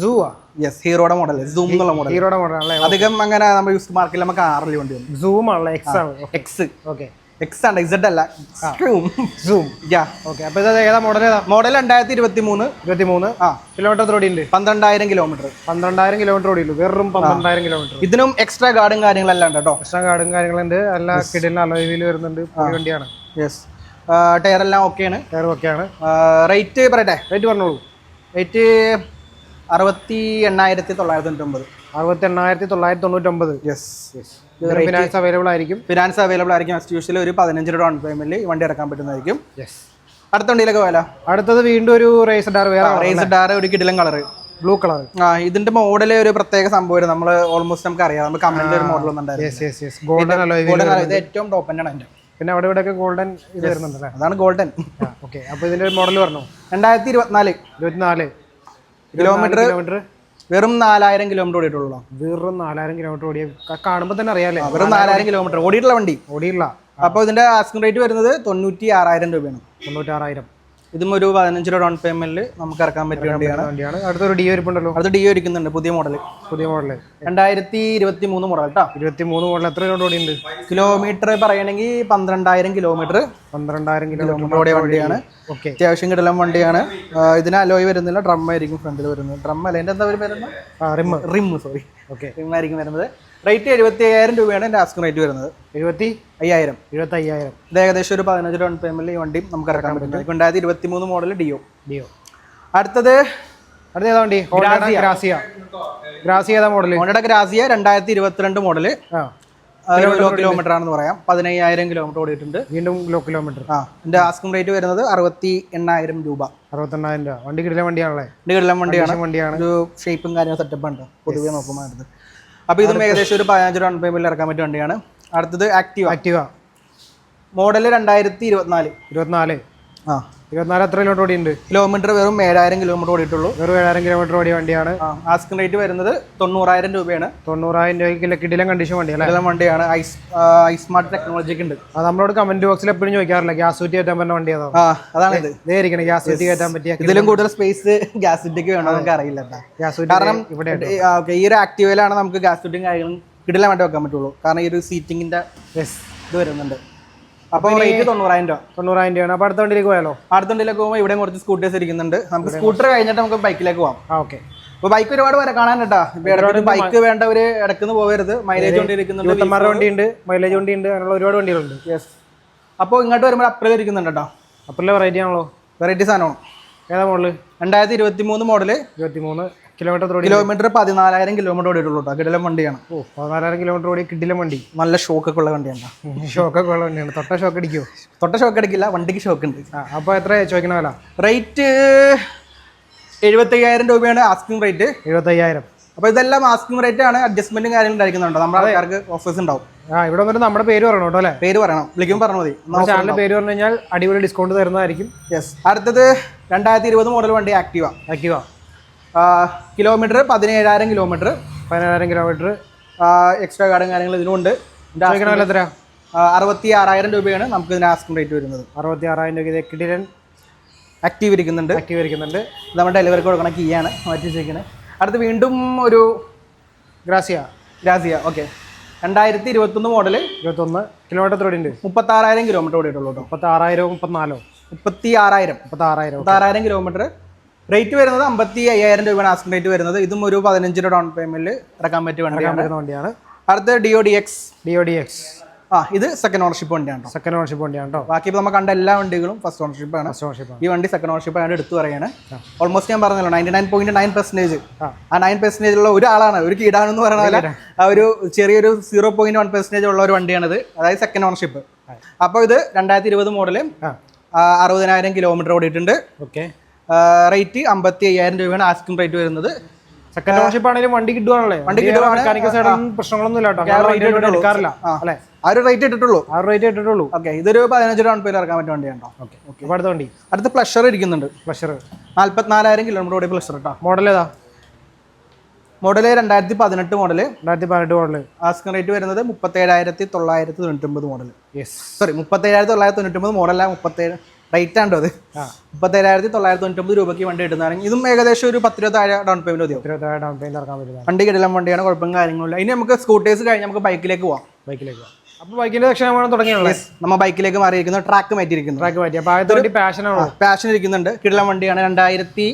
സൂ ആ? യെസ് ഹീറോയുടെ മോഡൽ സൂം എന്നുള്ള മോഡൽ ഹീറോയുടെ മോഡൽ ആണല്ലേ? അധികം അങ്ങനെ നമ്മൾ യൂസ് മാർക്കറ്റിൽ നമുക്ക് ആറിൽ വണ്ടി വന്നു. സൂം ആണല്ലേ? എക്സ് ആണ് എക്സ് ഓക്കെ എക്സ് ആണ് ഇസഡ് അല്ല സൂം യാ ഓക്കെ അപ്പോൾ ഇത് ഏതാ മോഡൽ ഏതാ? മോഡൽ രണ്ടായിരത്തി ഇരുപത്തി മൂന്ന് ഇരുപത്തി മൂന്ന് ആ. കിലോമീറ്റർ റോഡി ഉണ്ട് പന്ത്രണ്ടായിരം കിലോമീറ്റർ പന്ത്രണ്ടായിരം കിലോമീറ്റർ ഓടിയുള്ളൂ വെറും പന്ത്രണ്ടായിരം കിലോമീറ്റർ ഇതിനും എക്സ്ട്രാ ഗാർഡും കാര്യങ്ങളെല്ലാം ഉണ്ട് കേട്ടോ. എക്സ്ട്രാ ഗാർഡും കാര്യങ്ങളുണ്ട്. അല്ല കിടിലിന് അലോയിൽ വരുന്നുണ്ട്. വണ്ടിയാണ്. യെസ് ടയർ എല്ലാം ഓക്കെയാണ് ടയർ ഓക്കെയാണ് റേറ്റ് പറയട്ടെ? റേറ്റ് പറഞ്ഞോളൂ. റേറ്റ് അറുപത്തി എണ്ണായിരത്തി തൊള്ളായിരത്തി തൊണ്ണൂറ്റൊമ്പത് അറുപത്തി എണ്ണായിരത്തി തൊള്ളായിരത്തി തൊണ്ണൂറ്റൊമ്പത് യെസ് ഫിനാൻസ് അവൈലബിൾ ആയിരിക്കും ഫിനാൻസ് അവൈലബിൾ ആയിരിക്കും യൂഷ്വലി ഒരു പതിനഞ്ച് രൂപ ഡൗൺ പേയ്മെന്റിൽ വണ്ടി ഇറക്കാൻ പറ്റുന്നതായിരിക്കും. യെസ് അടുത്ത വണ്ടിയിലൊക്കെ പോയാലോ? അടുത്തത് വീണ്ടും ഒരു റേസ് ഡാർ വേറെ റേസ് ഡാർ ഒരു കിടിലം കളർ ബ്ലൂ കളർ ആ ഇതിന്റെ മോഡൽ ഒരു പ്രത്യേക സംഭവം നമ്മൾ ഓൾമോസ്റ്റ് നമുക്ക് അറിയാം നമ്മൾ കമന്റ് ഒരു മോഡൽ ഒന്നുണ്ടായിരുന്നു യെസ് യെസ് യെസ് ഇത് ഏറ്റവും ടോപ്പ് ആണ് എന്റെ പിന്നെ അവിടെ ഇവിടെ ഒക്കെ ഗോൾഡൻ ഇത് വരുന്നുണ്ടല്ലേ? അതാണ് ഗോൾഡൻ ഓക്കെ അപ്പോൾ ഇതിന്റെ മോഡൽ പറഞ്ഞു. രണ്ടായിരത്തി ഇരുപത്തിനാല് ഇരുപത്തിനാല്. Kilometre kilometre? വെറും നാലായിരം കിലോമീറ്റർ ഓടിയിട്ടുള്ളൂ വെറും നാലായിരം കിലോമീറ്റർ ഓടിയ കാണുമ്പോൾ തന്നെ അറിയാലേ വെറും നാലായിരം കിലോമീറ്റർ. ഓടിയിട്ടുള്ള വണ്ടി. ഓടിയിട്ടുള്ള അപ്പോൾ ഇതിന്റെ ആസ്കിംഗ് റേറ്റ് വരുന്നത് തൊണ്ണൂറ്റി ആറായിരം രൂപയാണ്. തൊണ്ണൂറ്റാറായിരം ഇതും ഒരു പതിനഞ്ച് രൂപ ഡൗൺ പേയ്മെന്റിൽ നമുക്ക് ഇറക്കാൻ പറ്റിയ വണ്ടിയാണ്. അടുത്തൊരു ഡി ഇരിപ്പുണ്ടല്ലോ. അത് ഡി ഇരിക്കുന്നുണ്ട് പുതിയ മോഡൽ പുതിയ മോഡൽ രണ്ടായിരത്തി ഇരുപത്തി മൂന്ന് മോഡൽ കേട്ടോ ഇരുപത്തി മൂന്ന് മോഡൽ എത്ര കിലോമീറ്റർ ഓടിയുണ്ട്? കിലോമീറ്റർ പറയണമെങ്കിൽ പന്ത്രണ്ടായിരം കിലോമീറ്റർ പന്ത്രണ്ടായിരം കിലോമീറ്റർ ഓടിയ വണ്ടിയാണ്. ഓക്കെ അത്യാവശ്യം കിടലം വണ്ടിയാണ്. ഇതിന് അലോയ് വരുന്നില്ല ഡ്രം ആയിരിക്കും ഫ്രണ്ടിൽ വരുന്നത്. ഡ്രം അല്ല? എന്റെ എന്താ ഒരു വരുന്നത് rim rim sorry okay rim ആയിരിക്കും വരുന്നത്. റേറ്റ് എഴുപത്തി അയ്യായിരം രൂപയാണ് എന്റെ ആസ്കിംഗ് റേറ്റ് വരുന്നത്. എഴുപത്തി അയ്യായിരം എഴുപത്തി അയ്യായിരം ഇത് ഏകദേശം ഒരു പതിനഞ്ച് ഡൗൺ പേയ്മെന്റിൽ ഈ വണ്ടി നമുക്ക് ഇറക്കാൻ പറ്റും. രണ്ടായിരത്തി ഇരുപത്തി മൂന്ന് മോഡൽ ഡിയോ. ഡിയോ. അടുത്തത് അടുത്ത ഏതാ വണ്ടി? ഗ്രാസിയ. ഗ്രാസിയ. ഏതാ മോഡൽ ഹോണ്ടയുടെ ഗ്രാസിയ രണ്ടായിരത്തി ഇരുപത്തിരണ്ട് മോഡൽ ലോ കിലോമീറ്റർ ആണെന്ന് പറയാം. പതിനയ്യായിരം കിലോമീറ്റർ ഓടിയിട്ടുണ്ട്. വീണ്ടും ലോ കിലോമീറ്റർ ആ എന്റെ ആസ്കിംഗ് റേറ്റ് വരുന്നത് അറുപത്തി എണ്ണായിരം രൂപ. അറുപത്തെണ്ണായിരം രൂപ. വണ്ടി കിടലം വണ്ടിയാണല്ലേ? വണ്ടി കിടലം വണ്ടിയാണ്. വണ്ടിയാണ്. ഒരു ഷേപ്പും കാര്യവും സെറ്റപ്പ് ഉണ്ട്. പൊതുവെ നോക്കുമ്പോൾ അപ്പോൾ ഇതും ഏകദേശം ഒരു പതിനഞ്ച് ഡൗൺ പേയ്മെന്റ് ഇറക്കാൻ പറ്റിയ വണ്ടിയാണ്. അടുത്തത് ആക്റ്റീവ് ആക്റ്റീവ മോഡൽ രണ്ടായിരത്തി ഇരുപത്തിനാല്. ഇരുപത്തിനാല്. ആ. ഇരുപത്തിനാല് എത്ര കിലോമീറ്റർ ഓടിയുണ്ട് കിലോമീറ്റർ വെറും ഏഴായിരം കിലോമീറ്റർ ഓടിയിട്ടുള്ളൂ. വെറും ഏഴായിരം കിലോമീറ്റർ ഓടിയ വണ്ടിയാണ്. ആസ്കിംഗ് റേറ്റ് വരുന്നത് തൊണ്ണൂറായിരം രൂപയാണ്. തൊണ്ണൂറായിരം രൂപയ്ക്ക് കിടിലം കണ്ടീഷൻ വണ്ടിയാണ്. ഇതെല്ലാം വണ്ടിയാണ് ഐസ് ഐസ്മാർട്ട് ടെക്നോളജി ഉണ്ട്. അത് നമ്മളോട് കമന്റ് ബോക്സിൽ എപ്പോഴും ചോദിക്കാറില്ല ഗ്യാസ് ഊറ്റി കയറ്റാൻ പറ്റുന്ന വണ്ടി അതാണ് ഇത് അതാണിത്. ഇതേ ഇരിക്കണം ഗ്യാസ് ഊറ്റി കയറ്റാൻ പറ്റിയ ഇതിലും കൂടുതൽ സ്പേസ് ഗ്യാസ് സിറ്റിക്ക് വേണോ നമുക്ക് അറിയില്ല ഗ്യാസ് കാരണം ഇവിടെ ഈ- ഒരു ആക്റ്റീവയിലാണ് നമുക്ക് ഗ്യാസ് സിറ്റിയും കാര്യങ്ങളും കിടിലം വേണ്ടി വെക്കാൻ പറ്റുള്ളൂ. കാരണം ഈ ഒരു സീറ്റിങ്ങിന്റെ ഇത് വരുന്നുണ്ട്. അപ്പോൾ റേറ്റ് തൊണ്ണൂറായിരം രൂപ. തൊണ്ണൂറായിരം രൂപയാണ്. അപ്പോൾ അടുത്ത വണ്ടിയിലേക്ക് പോയാലോ? അടുത്ത വണ്ടിയിലേക്ക് പോകുമ്പോൾ ഇവിടെ കുറച്ച് സ്കൂട്ടേഴ്സ് ഇരിക്കുന്നുണ്ട്. നമുക്ക് സ്കൂട്ടർ കഴിഞ്ഞിട്ട് നമുക്ക് ബൈക്കിലേക്ക് പോകാം ഓക്കെ അപ്പോൾ ബൈക്ക് ഒരുപാട് വരെ കാണാൻ കേട്ടാ ഇടയ്ക്ക് ബൈക്ക് വേണ്ടവര് ഇടക്കുന്ന് പോകരുത് മൈലേജ് കൊണ്ടിരിക്കുന്നുണ്ട് യൂത്തന്മാരുടെ വണ്ടിയുണ്ട് മൈലേജ് വണ്ടിയുണ്ട് അങ്ങനെയുള്ള ഒരുപാട് വണ്ടികളുണ്ട്. യെസ് അപ്പോൾ ഇങ്ങോട്ട് വരുമ്പോൾ അപ്രൽ ഇരിക്കുന്നുണ്ട് കേട്ടോ അപ്പുറത്തെ വെറൈറ്റി ആണല്ലോ. വെറൈറ്റി സാധനമാണ്. ഏതാ മോഡൽ രണ്ടായിരത്തി ഇരുപത്തി മൂന്ന് മോഡൽ ഇരുപത്തി മൂന്ന് കിലോമീറ്റർ ഓടി കിലോമീറ്റർ പതിനാലായിരം കിലോമീറ്റർ ഓടിയിട്ടുള്ളൂ കേട്ടോ. കിടിലം വണ്ടിയാണ്. ഓ പതിനാലായിരം കിലോമീറ്റർ ഓടി കിടിലം വണ്ടി. നല്ല ഷോക്ക് ഉള്ള വണ്ടിയാണ് ഷോക്ക് ഉള്ള വണ്ടിയാണ്. തൊട്ട ഷോക്ക് അടിക്കോ തൊട്ട ഷോക്ക് അടിക്കില്ല വണ്ടിക്ക് ഷോക്ക് ഉണ്ട്. അപ്പൊ അപ്പോൾ എത്ര ചോദിക്കണ വില? റേറ്റ് എഴുപത്തയ്യായിരം രൂപയാണ് ആസ്കിംഗ് റേറ്റ് എഴുപത്തയ്യായിരം. അപ്പോൾ ഇതെല്ലാം ആസ്കിംഗ് റേറ്റ് ആണ് അഡ്ജസ്റ്റ്മെന്റും കാര്യങ്ങളും ഉണ്ടായിരിക്കുന്നുണ്ട് നമ്മുടെ ആൾക്കാർക്ക് ഓഫേഴ്സ് ഉണ്ടാവും. ആ ഇവിടെ വന്നിട്ട് നമ്മുടെ പേര് പറയണം കേട്ടോ അല്ലേ? പേര് പറയണം. വിളിക്കുമ്പോൾ പറഞ്ഞാൽ മതി. ചാനലിന്റെ പേര് പറഞ്ഞു കഴിഞ്ഞാൽ അടിപൊളി ഡിസ്കൗണ്ട് തരുന്നതായിരിക്കും. യെസ് അടുത്തത് രണ്ടായിരത്തി ഇരുപത് മോഡൽ വണ്ടി ആക്റ്റീവ ആക്റ്റീവ കിലോമീറ്റർ പതിനേഴായിരം കിലോമീറ്റർ പതിനേഴായിരം കിലോമീറ്റർ എക്സ്ട്രാ കാർഡും കാര്യങ്ങളും ഇതിനുണ്ട് എത്രയാണ് എത്ര? അറുപത്തി ആറായിരം രൂപയാണ് നമുക്ക് ഇതിന് ആസ്കിംഗ് റേറ്റ് വരുന്നത്. അറുപത്തി ആറായിരം രൂപ ഇത് കിടിലൻ ആക്റ്റീവ് ഇരിക്കുന്നുണ്ട്. ആക്റ്റീവ് ഇരിക്കുന്നുണ്ട്. ഇത് നമ്മുടെ ഡെലിവറിക്ക് കൊടുക്കണ കീയാണ് മാറ്റി വെച്ചിരിക്കുന്നത് അടുത്ത് വീണ്ടും ഒരു ഗ്രാസിയ. ഗ്രാസിയ ഓക്കെ രണ്ടായിരത്തി ഇരുപത്തൊന്ന് മോഡൽ ഇരുപത്തൊന്ന് കിലോമീറ്റർ ഓടി ഓടിയുണ്ട് മുപ്പത്തി ആറായിരം കിലോമീറ്റർ ഓടിയിട്ടുള്ളൂ കേട്ടോ. മുപ്പത്തി ആറായിരവും മുപ്പത്തിനാലോ? മുപ്പത്തി ആറായിരം മുപ്പത്തി ആറായിരം മുപ്പത്തി ആറായിരം കിലോമീറ്റർ റേറ്റ് വരുന്നത് അമ്പത്തി അയ്യായിരം രൂപയാണ് ആസ്കിംഗ് റേറ്റ് വരുന്നത്. ഇതും ഒരു പതിനഞ്ച് രൂപ ഡൗൺ പേയ്മെന്റിൽ ഇറക്കാൻ പറ്റിയ വണ്ടിയാണ്. വണ്ടിയാണ്. അടുത്ത D O D X D O D X ആ ഇത് സെക്കൻഡ് ഓണർഷിപ്പ് വണ്ടിയാണ് സെക്കൻഡ് ഓണർഷിപ്പ് വണ്ടിയാണ് കേട്ടോ ബാക്കി ഇപ്പോൾ നമ്മൾ കണ്ട എല്ലാ വണ്ടികളും ഫസ്റ്റ് ഓണർഷിപ്പ് ആണ്. ഫസ്റ്റ് ഓണർഷിപ്പ് ഈ വണ്ടി സെക്കൻഡ് ഓണർഷിപ്പ് ആണ്. എടുത്തു പറയാണ്. ഓൾമോസ്റ്റ് ഞാൻ പറഞ്ഞല്ലോ ninety nine point nine percentage ആ. നയൻ പെർസെന്റേജ് ഉള്ള ഒരാളാണ്. ഒരു കീടാണെന്ന് പറയുന്ന പോലെ ആ ഒരു ചെറിയൊരു സീറോ പോയിന്റ് വൺ പെർസെന്റേജ് ഉള്ള ഒരു വണ്ടിയാണിത്. അതായത് സെക്കൻഡ് ഓണർഷിപ്പ് അപ്പോൾ ഇത് രണ്ടായിരത്തി ഇരുപത് മോഡൽ അറുപതിനായിരം കിലോമീറ്റർ ഓടിയിട്ടുണ്ട്. ഓക്കെ റേറ്റ് അമ്പത്തി അയ്യായിരം രൂപയാണ് ആസ്കിംഗ് റേറ്റ് വരുന്നത്. സെക്കൻഡ് ഓണർഷിപ്പ് ആണെങ്കിലും വണ്ടി കിട്ടുവാണല്ലേ? വണ്ടി കിട്ടുവാണ്. മെക്കാനിക്കൽ സൈഡൊന്നും പ്രശ്നങ്ങളൊന്നും ഇല്ല കേട്ടോ rate റേറ്റ് ഇട്ടിട്ടുള്ളൂ. എടുക്കാറില്ല ആ. അല്ലേ? ആ ഒരു റേറ്റ് ഇട്ടിട്ടുള്ളൂ. ആ റേറ്റ് ഇട്ടിട്ടുള്ളൂ. ഓക്കെ ഇതൊരു പതിനഞ്ച് ഡൗൺ പേര് ഇറക്കാൻ പറ്റിയ വണ്ടിയാണോ ഓക്കെ അപ്പോൾ അടുത്ത വണ്ടി. അടുത്ത പ്ലഷർ ഇരിക്കുന്നുണ്ട്. പ്ലഷർ നാല്പത്തിനാലായിരം കിലോമീറ്റർ ഓടി പ്ലഷർ കേട്ടോ മോഡൽ ഏതാ? മോഡൽ രണ്ടായിരത്തി പതിനെട്ട് മോഡൽ രണ്ടായിരത്തി പതിനെട്ട് മോഡൽ ആസ്കിംഗ് റേറ്റ് വരുന്നത് മുപ്പത്തേഴായിരത്തി തൊള്ളായിരത്തി തൊണ്ണൂറ്റൊമ്പത് മോഡൽ യെസ് സോറി മുപ്പത്തേഴായിരത്തി തൊള്ളായിരത്തി തൊണ്ണൂറ്റൊമ്പത് മോഡലല്ല മുപ്പത്തേഴ് റേറ്റ് ആണ്ടോ അത്? മുപ്പത്തേഴായിരത്തി തൊള്ളായിരത്തി തൊണ്ണൂറ്റൊമ്പത് രൂപയ്ക്ക് വണ്ടി കിട്ടുന്നതാണെങ്കിൽ ഇതും ഏകദേശം ഒരു പത്ത് രൂപ താഴെ ഡൗൺ പേയ്മെന്റ് മതിയോ ഡൗൺ പേയ്മെന്റ് ഇറക്കാൻ പറ്റില്ല വണ്ടി കിടലം വണ്ടിയാണ് കുഴപ്പം കാര്യങ്ങളില്ല ഇനി നമുക്ക് സ്കൂട്ടേഴ്സ് കഴിഞ്ഞ് നമുക്ക് ബൈക്കിലേക്ക് പോവാം. ബൈക്കിലേക്ക് പോവാം. അപ്പോൾ ബൈക്കിന്റെ സെക്ഷൻ തുടങ്ങിയുള്ളത് നമ്മ നമ്മൾ ബൈക്കിലേക്ക് മാറിയിരിക്കുന്നു ട്രാക്ക് മാറ്റിയിരിക്കുന്നു. ട്രാക്ക് മാറ്റി. അപ്പോൾ ആദ്യത്തെ വണ്ടി പാഷനാണ് പാഷൻ ഇരിക്കുന്നുണ്ട്. കിടലം വണ്ടിയാണ് രണ്ടായിരത്തി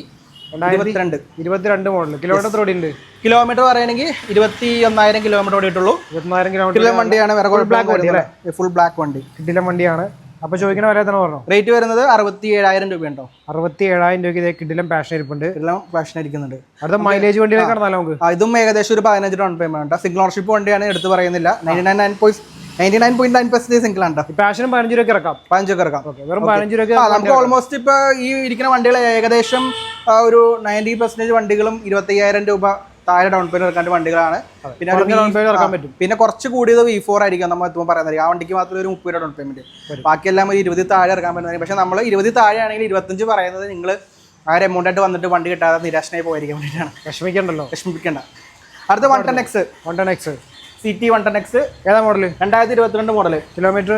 ഇരുപത്തിരണ്ട്. ഇരുപത്തിരണ്ട് മോഡൽ കിലോമീറ്റർ ഓടി ഉണ്ട് കിലോമീറ്റർ പറയുകയാണെങ്കിൽ ഇരുപത്തി ഒന്നായിരം കിലോമീറ്റർ ഓടിയിട്ടുള്ളൂ ഇരുപത്തിനായിരം കിലോമീറ്റർ വണ്ടിയാണ് വേറെ കുഴപ്പമില്ല ഫുൾ ബ്ലാക്ക് വണ്ടി. കിഡിലം വണ്ടിയാണ്. അപ്പോൾ ചോദിക്കണ വരെ തന്നെ പറഞ്ഞു? റേറ്റ് വരുന്നത് അറുപത്തി ഏഴായിരം രൂപയുണ്ടോ അറുപത്തി ഏഴായിരം രൂപയ്ക്ക് ഇതേ കിഡിലും പാഷൻ ഇരിപ്പുണ്ട്. എല്ലാം പാഷൻ ഇരിക്കുന്നുണ്ട്. അടുത്ത മൈലേജ് വണ്ടിയിലേക്ക് കടന്നാലോ നമുക്ക്? ഇതും ഏകദേശം ഒരു പതിനഞ്ച് ഡൗൺ പേയ്മെന്റ് സിംഗിൾ ഓണർഷിപ്പ് വണ്ടിയാണ് എടുത്ത് പറയുന്നില്ല. Ninety nine nine point ninety nine point nine percentage single ആണ് പാഷനും പതിനഞ്ച് രൂപയ്ക്ക് ഇറക്കാം. പതിനഞ്ചൊക്കെ ഇറക്കാം. ഓക്കെ വെറും പതിനഞ്ച് ആ നമുക്ക് ഓൾമോസ്റ്റ് ഇപ്പൊ ഈ ഇരിക്കുന്ന വണ്ടികൾ ഏകദേശം ഒരു നയന്റി പെർസെന്റേജ് വണ്ടികളും ഇരുപത്തയ്യായിരം രൂപ താഴെ ഡൗൺ പേയ്മെന്റ് ഇറക്കാൻ വണ്ടികളാണ്. പിന്നെ പിന്നെ കുറച്ച് കൂടിയത് വി ഫോർ ആയിരിക്കും നമ്മൾ എത്തുമ്പോൾ പറയുന്നത്. ആ വണ്ടിക്ക് മാത്രമേ ഒരു മുപ്പത് രൂപ ഡൗൺ പേയ്മെന്റ് ബാക്കിയെല്ലാം ഒരു ഇരുപത് താഴെ ഇറക്കാൻ പറ്റുന്നത് പക്ഷെ നമ്മൾ ഇരുപത് താഴെ ആണെങ്കിൽ ഇരുപത്തഞ്ച് പറയുന്നത് നിങ്ങൾ ആ ഒരു എമൗണ്ട് ആയിട്ട് വന്നിട്ട് വണ്ടി കിട്ടാതെ നിരാശനായി പോയിരിക്കാൻ വേണ്ടിയിട്ടാണ്. വിഷമിക്കണ്ടല്ലോ. വിഷമിക്കണ്ട അടുത്ത one ten X one ten X C T one ten X ഏതാ മോഡൽ രണ്ടായിരത്തി ഇരുപത്തിരണ്ട് മോഡൽ കിലോമീറ്റർ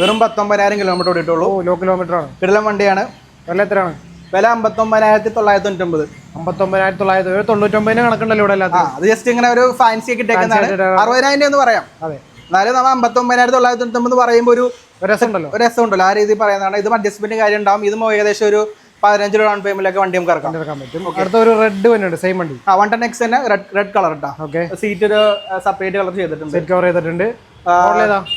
വെറും പത്തൊമ്പതിനായിരം കിലോമീറ്റർ ഓടിയിട്ടുള്ളൂ. ഓ ലോ കിലോമീറ്റർ ആണ്. കിടലം വണ്ടിയാണ്. വില എത്രയാണ്? വില അമ്പത്തൊമ്പതിനായിരത്തി തൊള്ളായിരത്തി തൊണ്ണൂറ്റൊമ്പത് അമ്പത്തൊമ്പതിനായിരത്തി തൊള്ളായിരത്തി തൊണ്ണൂറ്റൊമ്പതിന് കണക്കുണ്ടല്ലോ ഇവിടെ ആ അത് ജസ്റ്റ് ഇങ്ങനെ ഒരു ഫാൻസി ഒക്കെ ഇട്ടേക്കുന്നതാണ്. അറുപതിനായിരം എന്ന് പറയാം. അതെ. എന്നാലും നമ്മൾ അമ്പത്തൊമ്പതിനായിരത്തി തൊള്ളായിരത്തി തൊണ്ണൂറ്റൊമ്പത് പറയുമ്പോൾ ഒരു ഒരു രസമുണ്ടല്ലോ. ഒരു രസമുണ്ടല്ലോ. ആ രീതിയിൽ പറയുന്നതാണ്. ഇതും അഡ്ജസ്റ്റ്മെന്റ് കാര്യം ഉണ്ടാവും ഇതും ഏകദേശം ഒരു പതിനഞ്ച് രൂപ ഡൗൺ പേയ്മെന്റിലൊക്കെ വണ്ടി നമുക്ക് ഇറക്കാം ഇറക്കാൻ പറ്റും. അടുത്ത ഒരു റെഡ് വന്നിട്ടുണ്ട് സെയിം വണ്ടി. ആ വൺ ടെൻ എക്സ് തന്നെ റെഡ് റെഡ് കളർ ഇട്ടാ. ഓക്കെ സീറ്റ് ഒരു സെപ്പറേറ്റ് കളർ ചെയ്തിട്ടുണ്ട്. സെറ്റ് കവർ ചെയ്തിട്ടുണ്ട്.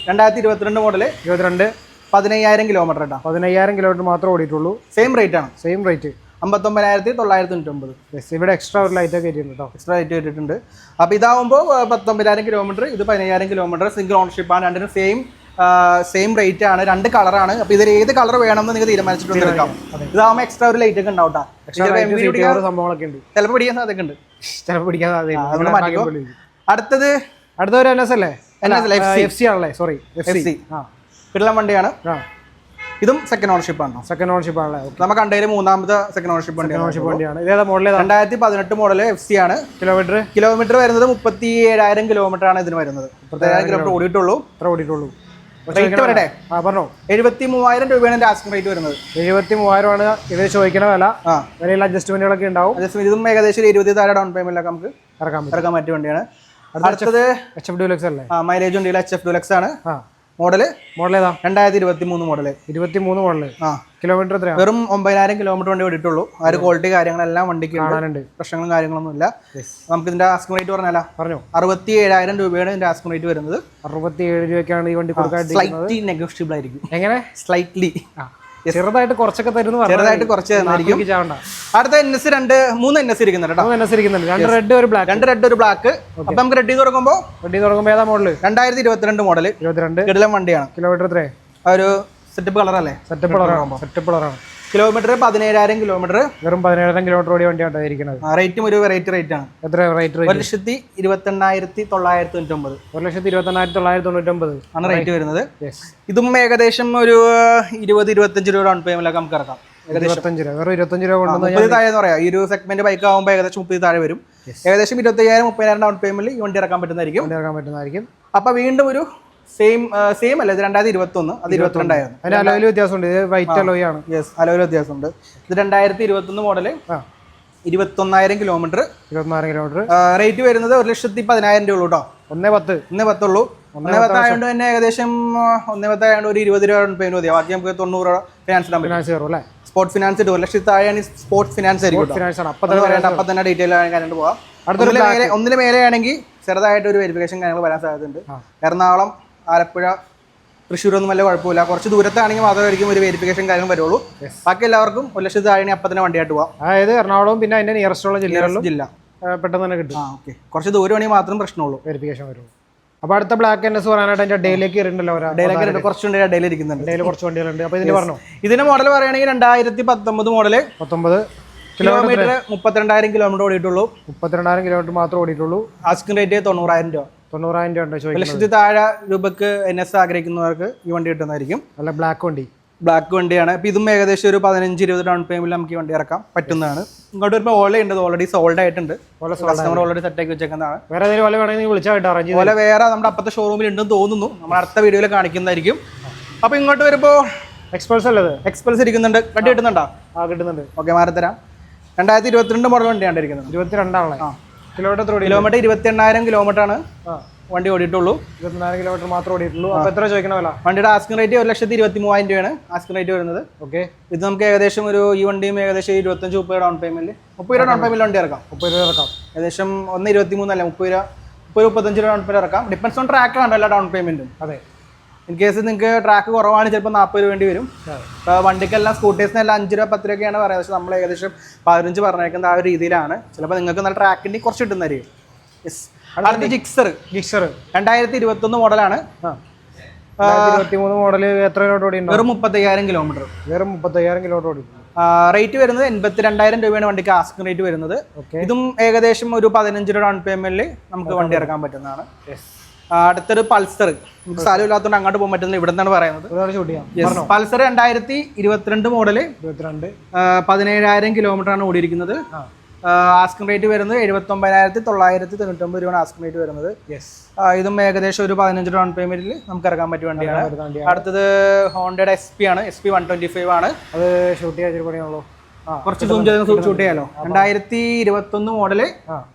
രണ്ടായിരത്തി ഇരുപത്തിരണ്ട് മോഡൽ ഇരുപത്തിരണ്ട്. പതിനയ്യായിരം കിലോമീറ്റർ കേട്ടോ പതിനയ്യായിരം കിലോമീറ്റർ മാത്രമേ ഓടിയിട്ടുള്ളൂ. സെയിം റേറ്റ് ആണ്. സെയിം റേറ്റ് അമ്പത്തൊമ്പതിനായിരത്തി തൊള്ളായിരത്തി തൊണ്ണൂറ്റൊമ്പത് യെസ് ഇവിടെ എക്സ്ട്രാ ഒരു ലൈറ്റ് ഒക്കെ കയറ്റിയിട്ടുണ്ട് കേട്ടോ എക്സ്ട്രാ ലൈറ്റ് കയറ്റിയിട്ടുണ്ട് അപ്പോൾ ഇതാവുമ്പോൾ പത്തൊമ്പതിനായിരം കിലോമീറ്റർ ഇത് പതിനയ്യായിരം കിലോമീറ്റർ സിംഗിൾ ഓണർഷിപ്പ് ആണ്. രണ്ടിനും സെയിം സെയിം റേറ്റ് ആണ്. രണ്ട് കളറാണ് അപ്പോൾ ഇതിൽ ഏത് കളർ വേണമെന്ന് നിങ്ങൾ തീരുമാനിച്ചിട്ടുണ്ട് എടുക്കാം ഇതാവുമ്പോൾ എക്സ്ട്രാ ഒരു ലൈറ്റ് ഒക്കെ ഉണ്ടാവും സംഭവങ്ങളൊക്കെ ഉണ്ട്. ചിലപ്പോൾ പിടിക്കാൻ സാധ്യത ഉണ്ട്. ചിലപ്പോൾ പിടിക്കാൻ സാധ്യത അടുത്തത് അടുത്ത ഒരു എൻ എസ് അല്ലേ? N S. എഫ് സി ആണല്ലേ? സോറി എഫ് സി ആ. കിടലം വണ്ടിയാണ്. ഇതും സെക്കൻഡ് ഓണർഷിപ്പ് ആണ്? സെക്കൻഡ് ഓണർഷിപ്പ് ആണല്ലേ നമുക്ക് കണ്ടതിൽ മൂന്നാമത്തെ സെക്കൻഡ് ഓണർഷിപ്പ് വണ്ടിയാണ്. ഓണർഷിപ്പ് വണ്ടിയാണ്. ഇതേതാ മോഡൽ രണ്ടായിരത്തി പതിനെട്ട് മോഡൽ എഫ് സി ആണ്. കിലോമീറ്റർ കിലോമീറ്റർ വരുന്നത് മുപ്പത്തി ഏഴായിരം കിലോമീറ്റർ ആണ് ഇതിന് വരുന്നത്. മുപ്പത്തേഴായിരം കിലോമീറ്റർ ഓടിയിട്ടുള്ളൂ. എത്ര ഓടിയിട്ടുള്ളൂ. റേറ്റ് വരട്ടെ ആ പറഞ്ഞോ. എഴുപത്തി മൂവായിരം രൂപയാണ് ആസ്കിംഗ് റേറ്റ് വരുന്നത്. എഴുപത്തി മൂവായിരമാണ് ഇത് ചോദിക്കണ വില. ആ. വിലയിൽ അഡ്ജസ്റ്റ്മെന്റുകളൊക്കെ ഉണ്ടാവും. അഡ്ജസ്റ്റ്മെന്റ് ഇതും ഏകദേശം ഒരു ഇരുപത്തി താഴെ ഡൗൺ പേയ്മെന്റിലൊക്കെ നമുക്ക് ഇറക്കാൻ ഇറക്കാൻ പറ്റിയ വണ്ടിയാണ്. അടുത്തത് എച്ച് എഫ് ഡ്യൂലക്സ് അല്ലേ? മൈലേജ് ഉണ്ട് എച്ച് എഫ് ഡുലക്സ് ആണ്. ആ. മോഡൽ? മോഡൽ ഏതാ? രണ്ടായിരത്തി ഇരുപത്തി മൂന്ന് മോഡൽ. ഇരുപത്തി മൂന്ന് മോഡൽ. ആ. കിലോമീറ്റർ എത്രയാണ് വെറും ഒമ്പതിനായിരം കിലോമീറ്റർ വണ്ടി ഓടിയിട്ടുള്ളൂ ആ ഒരു ക്വാളിറ്റി കാര്യങ്ങളെല്ലാം വണ്ടിക്ക് കാണാനുണ്ട്. പ്രശ്നങ്ങളും കാര്യങ്ങളൊന്നും ഇല്ല. നമുക്ക് ഇതിന്റെ ആസ്കിംഗ് റേറ്റ് പറഞ്ഞാലോ? പറഞ്ഞു. അറുപത്തി ഏഴായിരം രൂപയാണ് ഇതിന്റെ ആസ്കിംഗ് റേറ്റ് വരുന്നത്. അറുപത്തി ഏഴ് രൂപയ്ക്കാണ് ഈ വണ്ടി കൊടുക്കാൻ സ്ലൈറ്റ്ലി നെഗോഷ്യബിൾ ആയിരിക്കും. എങ്ങനെ? സ്ലൈറ്റ്ലി ആ. ചെറുതായിട്ട് കുറച്ചൊക്കെ തരുന്നു ചെറുതായിട്ട് കുറച്ച് തന്നായിരിക്കും. അടുത്ത എൻ എസ് രണ്ട് മൂന്ന് എൻ എസ് ഇരിക്കുന്നുണ്ട് കേട്ടോ. എസ് ഇരിക്കുന്നുണ്ട്. രണ്ട് റെഡ് ഒരു ബ്ലാക്ക് രണ്ട് റെഡ് ഒരു ബ്ലാക്ക് അപ്പൊ നമുക്ക് റെഡ് തുടങ്ങുമ്പോൾ വണ്ടി തുടങ്ങുമ്പോൾ ഏതാ മോഡൽ രണ്ടായിരത്തി ഇരുപത്തിരണ്ട് മോഡൽ ഇരുപത്തിരണ്ട്. കിടിലം വണ്ടിയാണ്. കിലോമീറ്റർ എത്രേ ഒരു സെറ്റപ്പ് കളർ അല്ലേ? സെറ്റപ്പ് കളറാണ് സെറ്റപ്പ് കളറാണ് കിലോമീറ്റർ പതിനേഴായിരം കിലോമീറ്റർ വെറും പതിനേഴായിരം കിലോമീറ്റർ കൂടി വണ്ടിയാണ് ആ റേറ്റും ഒരു വെറൈറ്റി റേറ്റ് ആണ്. എത്ര റേറ്റ് ഒരു ലക്ഷത്തി ഇരുപത്തെണ്ണായിരത്തി തൊള്ളായിരത്തി തൊണ്ണൂറ്റൊമ്പത്. ഒരു ലക്ഷത്തി ഇരുപത്തെണ്ണായിരത്തി തൊള്ളായിരത്തി തൊണ്ണൂറ്റൊമ്പത്. ആണ് റേറ്റ് വരുന്നത്. ഇതും ഏകദേശം ഒരു ഇരുപത് ഇരുപത്തഞ്ച് രൂപ ഡൗൺ പേയ്മെന്റിലൊക്കെ നമുക്ക് ഇറക്കാം. ഏകദേശം. ഇരുപത്തഞ്ച് രൂപ. വെറും ഇരുപത്തഞ്ച് രൂപ കൊണ്ടുവന്ന് മുപ്പത് താഴെ എന്ന് പറയാം. ഈ ഒരു സെഗ്മെന്റ് ബൈക്ക് ആകുമ്പോൾ ഏകദേശം മുപ്പത് താഴെ വരും. ഏകദേശം ഇരുപത്തയ്യായിരം മുപ്പതിനായിരം ഡൗൺ പേയ്മെന്റിൽ ഈ വണ്ടി ഇറക്കാൻ പറ്റുന്നതായിരിക്കും. വണ്ടി ഇറക്കാൻ പറ്റുന്നതായിരിക്കും. അപ്പൊ വീണ്ടും ഒരു സെയിം സെയിം അല്ല ഇത് രണ്ടായിരത്തി ഇരുപത്തി ഒന്ന് അത് ഇരുപത്തിരണ്ടായിരുന്നു. അതിന് അലോയിൽ വ്യത്യാസമുണ്ട്. ഇത് വൈറ്റ് അലോയ് ആണ് യെസ് അലോയിൽ വ്യത്യാസമുണ്ട്. ഇത് രണ്ടായിരത്തി ഇരുപത്തി ഒന്ന് മോഡൽ ഇരുപത്തൊന്നായിരം കിലോമീറ്റർ ഇരുപത്തിനാല് കിലോമീറ്റർ റേറ്റ് വരുന്നത് ഒരു ലക്ഷത്തി പതിനായിരം രൂപ ഉള്ളൂ കേട്ടോ ഒന്നേ പത്ത്. ഒന്നേ പത്തുള്ളൂ. ഒന്നേ പത്തായതുകൊണ്ട് തന്നെ ഏകദേശം ഒന്നേ പത്തായതുകൊണ്ട് ഒരു ഇരുപത് രൂപ പേയ്മെന്റ് മതി. ബാക്കി നമുക്ക് തൊണ്ണൂറ് രൂപ ഫിനാൻസ് ഇടാൻ പറ്റും. സ്പോർട്സ് ഫിനാൻസ് ഒരു ലക്ഷത്തി താഴെയാണ് സ്പോർട്സ് ഫിനാൻസ് ആയിരിക്കും അപ്പം തന്നെ ഡീറ്റെയിൽ കാര്യങ്ങൾ പോകാം ഒന്നിന് മേലെ ഒന്നിന് മേലെ ആണെങ്കിൽ ചെറുതായിട്ട് ഒരു വെരിഫിക്കേഷൻ കാര്യങ്ങൾ വരാൻ സാധ്യതയുണ്ട്. എറണാകുളം ആലപ്പുഴ തൃശ്ശൂരൊന്നും വല്ല കുഴപ്പമില്ല. കുറച്ച് ദൂരത്താണെങ്കിൽ മാത്രമായിരിക്കും ഒരു വെരിഫിക്കേഷൻ കാര്യങ്ങൾ വരുള്ളൂ. ബാക്കി എല്ലാവർക്കും ഒരു ലക്ഷത്തി താഴെ അപ്പം തന്നെ വണ്ടിയായിട്ട് പോവാം. അതായത് എറണാകുളവും പിന്നെ അതിന്റെ നിയറസ്റ്റ് ഉള്ള ജില്ലകളിലും ജില്ല. പെട്ടെന്ന് തന്നെ കിട്ടും. ആ ഓക്കെ കുറച്ച് ദൂരമാണെങ്കിൽ മാത്രം പ്രശ്നമുള്ളൂ. വെരിഫിക്കേഷൻ വരുള്ളൂ. അപ്പോൾ അടുത്ത ബ്ലാക്ക് എൻ എസ് പറയാനായിട്ട് അതിന്റെ ഡേയിലേക്ക് ഇറങ്ങി കുറച്ച് കുറച്ചുണ്ട് ഡെയിലി ഇരിക്കുന്നുണ്ട്. ഡേയിൽ കുറച്ച് വണ്ടികളുണ്ട്. അപ്പോൾ ഇതിന് പറഞ്ഞു? ഇതിന്റെ മോഡൽ പറയുകയാണെങ്കിൽ രണ്ടായിരത്തി പത്തൊമ്പത് മോഡൽ പത്തൊമ്പത് കിലോമീറ്റർ മുപ്പത്തിരണ്ടായിരം കിലോമീറ്റർ ഓടിയിട്ടുള്ളൂ. മുപ്പത്തിരണ്ടായിരം കിലോമീറ്റർ മാത്രമേ ഓടിയിട്ടുള്ളൂ. ആസ്കിംഗ് റേറ്റ് തൊണ്ണൂറായിരം രൂപ. തൊണ്ണൂറായിരം രൂപ ചോദിക്കും ലക്ഷത്തിൽ താഴെ രൂപക്ക് എൻ എസ് ആഗ്രഹിക്കുന്നവർക്ക് ഈ വണ്ടി കിട്ടുന്നതായിരിക്കും. നല്ല ബ്ലാക്ക് വണ്ടി. ബ്ലാക്ക് വണ്ടിയാണ്. അപ്പോൾ ഇതും ഏകദേശം ഒരു പതിനഞ്ച് ഇരുപത് ഡൗൺ പേയ്മെന്റിൽ നമുക്ക് ഈ വണ്ടി ഇറക്കാം. പറ്റുന്നതാണ്. ഇങ്ങോട്ട് വരുമ്പോൾ ഓല ഉണ്ട്. ഓൾറെഡി സോൾഡ് ആയിട്ടുണ്ട്. കസ്റ്റമർ ഓൾറെഡി സെറ്റ് ആക്കി വെച്ചേക്കുന്നതാണ്. വേറെ ഏതെങ്കിലും ഓല വേണമെങ്കിൽ വിളിച്ചാൽ കേട്ടോ അറേഞ്ച് ഓല വേറെ നമ്മുടെ അപ്പത്തെ ഷോറൂമിൽ ഉണ്ടെന്ന് തോന്നുന്നു. നമ്മൾ അടുത്ത വീഡിയോയിൽ കാണിക്കുന്നതായിരിക്കും. അപ്പോൾ ഇങ്ങോട്ട് വരുമ്പോൾ എക്സ്പൾസ് അല്ലേ ഇത്? എക്സ്പൾസ് ഇരിക്കുന്നുണ്ട്. വണ്ടി കിട്ടുന്നുണ്ടോ? ആ കിട്ടുന്നുണ്ട്. ഓക്കെ മാറിത്തരാം രണ്ടായിരത്തി ഇരുപത്തിരണ്ട് മോഡൽ വണ്ടിയാണ് ഇരിക്കുന്നത്. ഇരുപത്തിരണ്ടാണല്ലേ കിലോമീറ്റർ കിലോമീറ്റർ ഇരുപത്തി എണ്ണായിരം കിലോമീറ്റർ ആണ് വണ്ടി ഓടിയിട്ടുള്ളൂ. ഇരുപത്തിനായിരം കിലോമീറ്റർ മാത്രമേ ഓടിയിട്ടുള്ളൂ. അപ്പോൾ എത്ര ചോദിക്കണ വില? വണ്ടിയുടെ ആസ്കിംഗ് റേറ്റ് ഒരു ലക്ഷത്തി ഇരുപത്തി മൂവായിരം രൂപയാണ് ആസ്കിംഗ് റേറ്റ് വരുന്നത്. ഓക്കെ ഇത് നമുക്ക് ഏകദേശം ഒരു ഈ വണ്ടിയും ഏകദേശം ഇരുപത്തഞ്ച് മുപ്പത് ഡൗൺ പേയ്മെന്റ് മുപ്പത് രൂപ ഡൗൺ പേയ്മെന്റ് വണ്ടി ഇറക്കാം. മുപ്പത് രൂപ ഇറക്കാം. ഏകദേശം ഒന്ന് ഇരുപത്തി മൂന്നല്ല മുപ്പത് രൂപ. മുപ്പത് മുപ്പത്തഞ്ച് രൂപ ഡൗൺ പേയ്മെന്റ് ഇറക്കാം. ഡിപ്പെൻസ് ഓൺ ട്രാക്കാണ് എല്ലാ ഡൗൺ പേയ്മെന്റും അതെ. ഇൻ കേസ് നിങ്ങൾക്ക് ട്രാക്ക് കുറവാണ് ചിലപ്പോൾ നാൽപ്പത് രൂപ വേണ്ടി വരും. ഇപ്പോൾ വണ്ടിക്കെല്ലാം സ്കൂട്ടേഴ്സിനെല്ലാം അഞ്ച് രൂപ പത്ത് രൂപയൊക്കെയാണ് പറയുന്നത് പക്ഷേ നമ്മൾ ഏകദേശം പതിനഞ്ച് പറഞ്ഞേക്കുന്ന ആ ഒരു രീതിയിലാണ്. ചിലപ്പോൾ നിങ്ങൾക്ക് നല്ല ട്രാക്കിന്റെ കുറച്ച് കിട്ടുന്നതായിരിക്കും. യെസ് അടുത്ത ജിക്സർ ജിക്സർ രണ്ടായിരത്തി ഇരുപത്തൊന്ന് മോഡലാണ് ആ. ഇരുപത്തി മൂന്ന് മോഡൽ എത്ര കിലോമീറ്റർ ഓടി വെറും മുപ്പത്തയ്യായിരം കിലോമീറ്റർ വെറും മുപ്പത്തയ്യായിരം കിലോമീറ്റർ ഓടി റേറ്റ് വരുന്നത് എൺപത്തി രണ്ടായിരം രൂപയാണ് വണ്ടിക്ക് ആസ്കിംഗ് റേറ്റ് വരുന്നത്. ഇതും ഏകദേശം ഒരു പതിനഞ്ച് രൂപ ഡൗൺ പേയ്മെന്റിൽ നമുക്ക് വണ്ടി ഇറക്കാൻ പറ്റുന്നതാണ്. അടുത്തൊരു പൾസർ. നമുക്ക് സ്ഥലമില്ലാത്തതുകൊണ്ട് അങ്ങോട്ട് പോകാൻ പറ്റുന്നത് ഇവിടെ നിന്നാണ് പറയുന്നത് പൾസർ രണ്ടായിരത്തി ഇരുപത്തിരണ്ട് മോഡൽ ഇരുപത്തിരണ്ട്. പതിനേഴായിരം കിലോമീറ്റർ ആണ് ഓടിയിരിക്കുന്നത്. ആസ്കിംഗ് റേറ്റ് വരുന്നത് എഴുപത്തി ഒമ്പതിനായിരത്തി തൊള്ളായിരത്തി തൊണ്ണൂറ്റൊമ്പത് രൂപയാണ് ആസ്കിംഗ് റേറ്റ് വരുന്നത്. ഇതും ഏകദേശം ഒരു പതിനഞ്ച് ഡൗൺ പേയ്മെന്റിൽ നമുക്ക് ഇറക്കാൻ പറ്റിയ വണ്ടിയാണ്. അടുത്തത് ഹോണ്ടയുടെ എസ് പി ആണ്. S P one twenty five ആണ്. അത് ഷൂട്ട് ചെയ്യാൻ കുറച്ച് സൂം ചെയ്ത് ഷൂട്ട് ചെയ്യാലോ? രണ്ടായിരത്തി ഇരുപത്തി ഒന്ന് മോഡൽ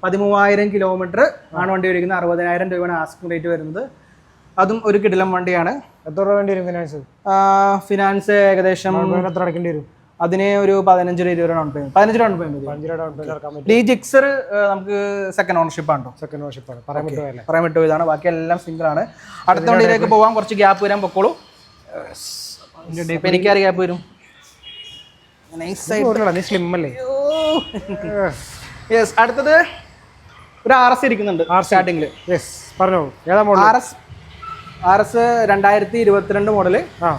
പതിമൂവായിരം കിലോമീറ്റർ ആണ് വണ്ടി ഓടിക്കുന്നത്. അറുപതിനായിരം രൂപയാണ് ആസ്കിംഗ് റേറ്റ് വരുന്നത്. അതും ഒരു കിടിലം വണ്ടിയാണ്. എത്ര രൂപ വേണ്ടി വരും ഫിനാൻസ് ഫിനാൻസ് ഏകദേശം എത്ര അടക്കേണ്ടി വരും? അതിന് ഒരു പതിനഞ്ച് രൂപ ഇരുപത് ഡൗൺ പേയ്മെന്റ് പതിനഞ്ച് ഡൗൺ പേയ്മെന്റ് ഈ ജിക്സർ നമുക്ക് സെക്കൻഡ് ഓണർഷിപ്പ് ആണോ സെക്കൻഡ് ഓണർഷിപ്പ് പറയാൻ പറ്റുമല്ലേ പറയാൻ പറ്റും ഇതാണ്. ബാക്കി എല്ലാം സിംഗിൾ ആണ്. അടുത്ത വണ്ടിയിലേക്ക് പോകാൻ കുറച്ച് ഗ്യാപ്പ് വരാൻ പൊക്കോളൂ. എനിക്കാറ് ഗ്യാപ്പ് വരും? നീ സ്ലിം അല്ലേ? യെസ് അടുത്തത് ഒരു ആർ എസ് ഇരിക്കുന്നുണ്ട് സ്റ്റാർട്ടിംഗിൽ യെസ് പറഞ്ഞോളൂ ഏതാ model R S R S രണ്ടായിരത്തി ഇരുപത്തിരണ്ട് മോഡൽ ആ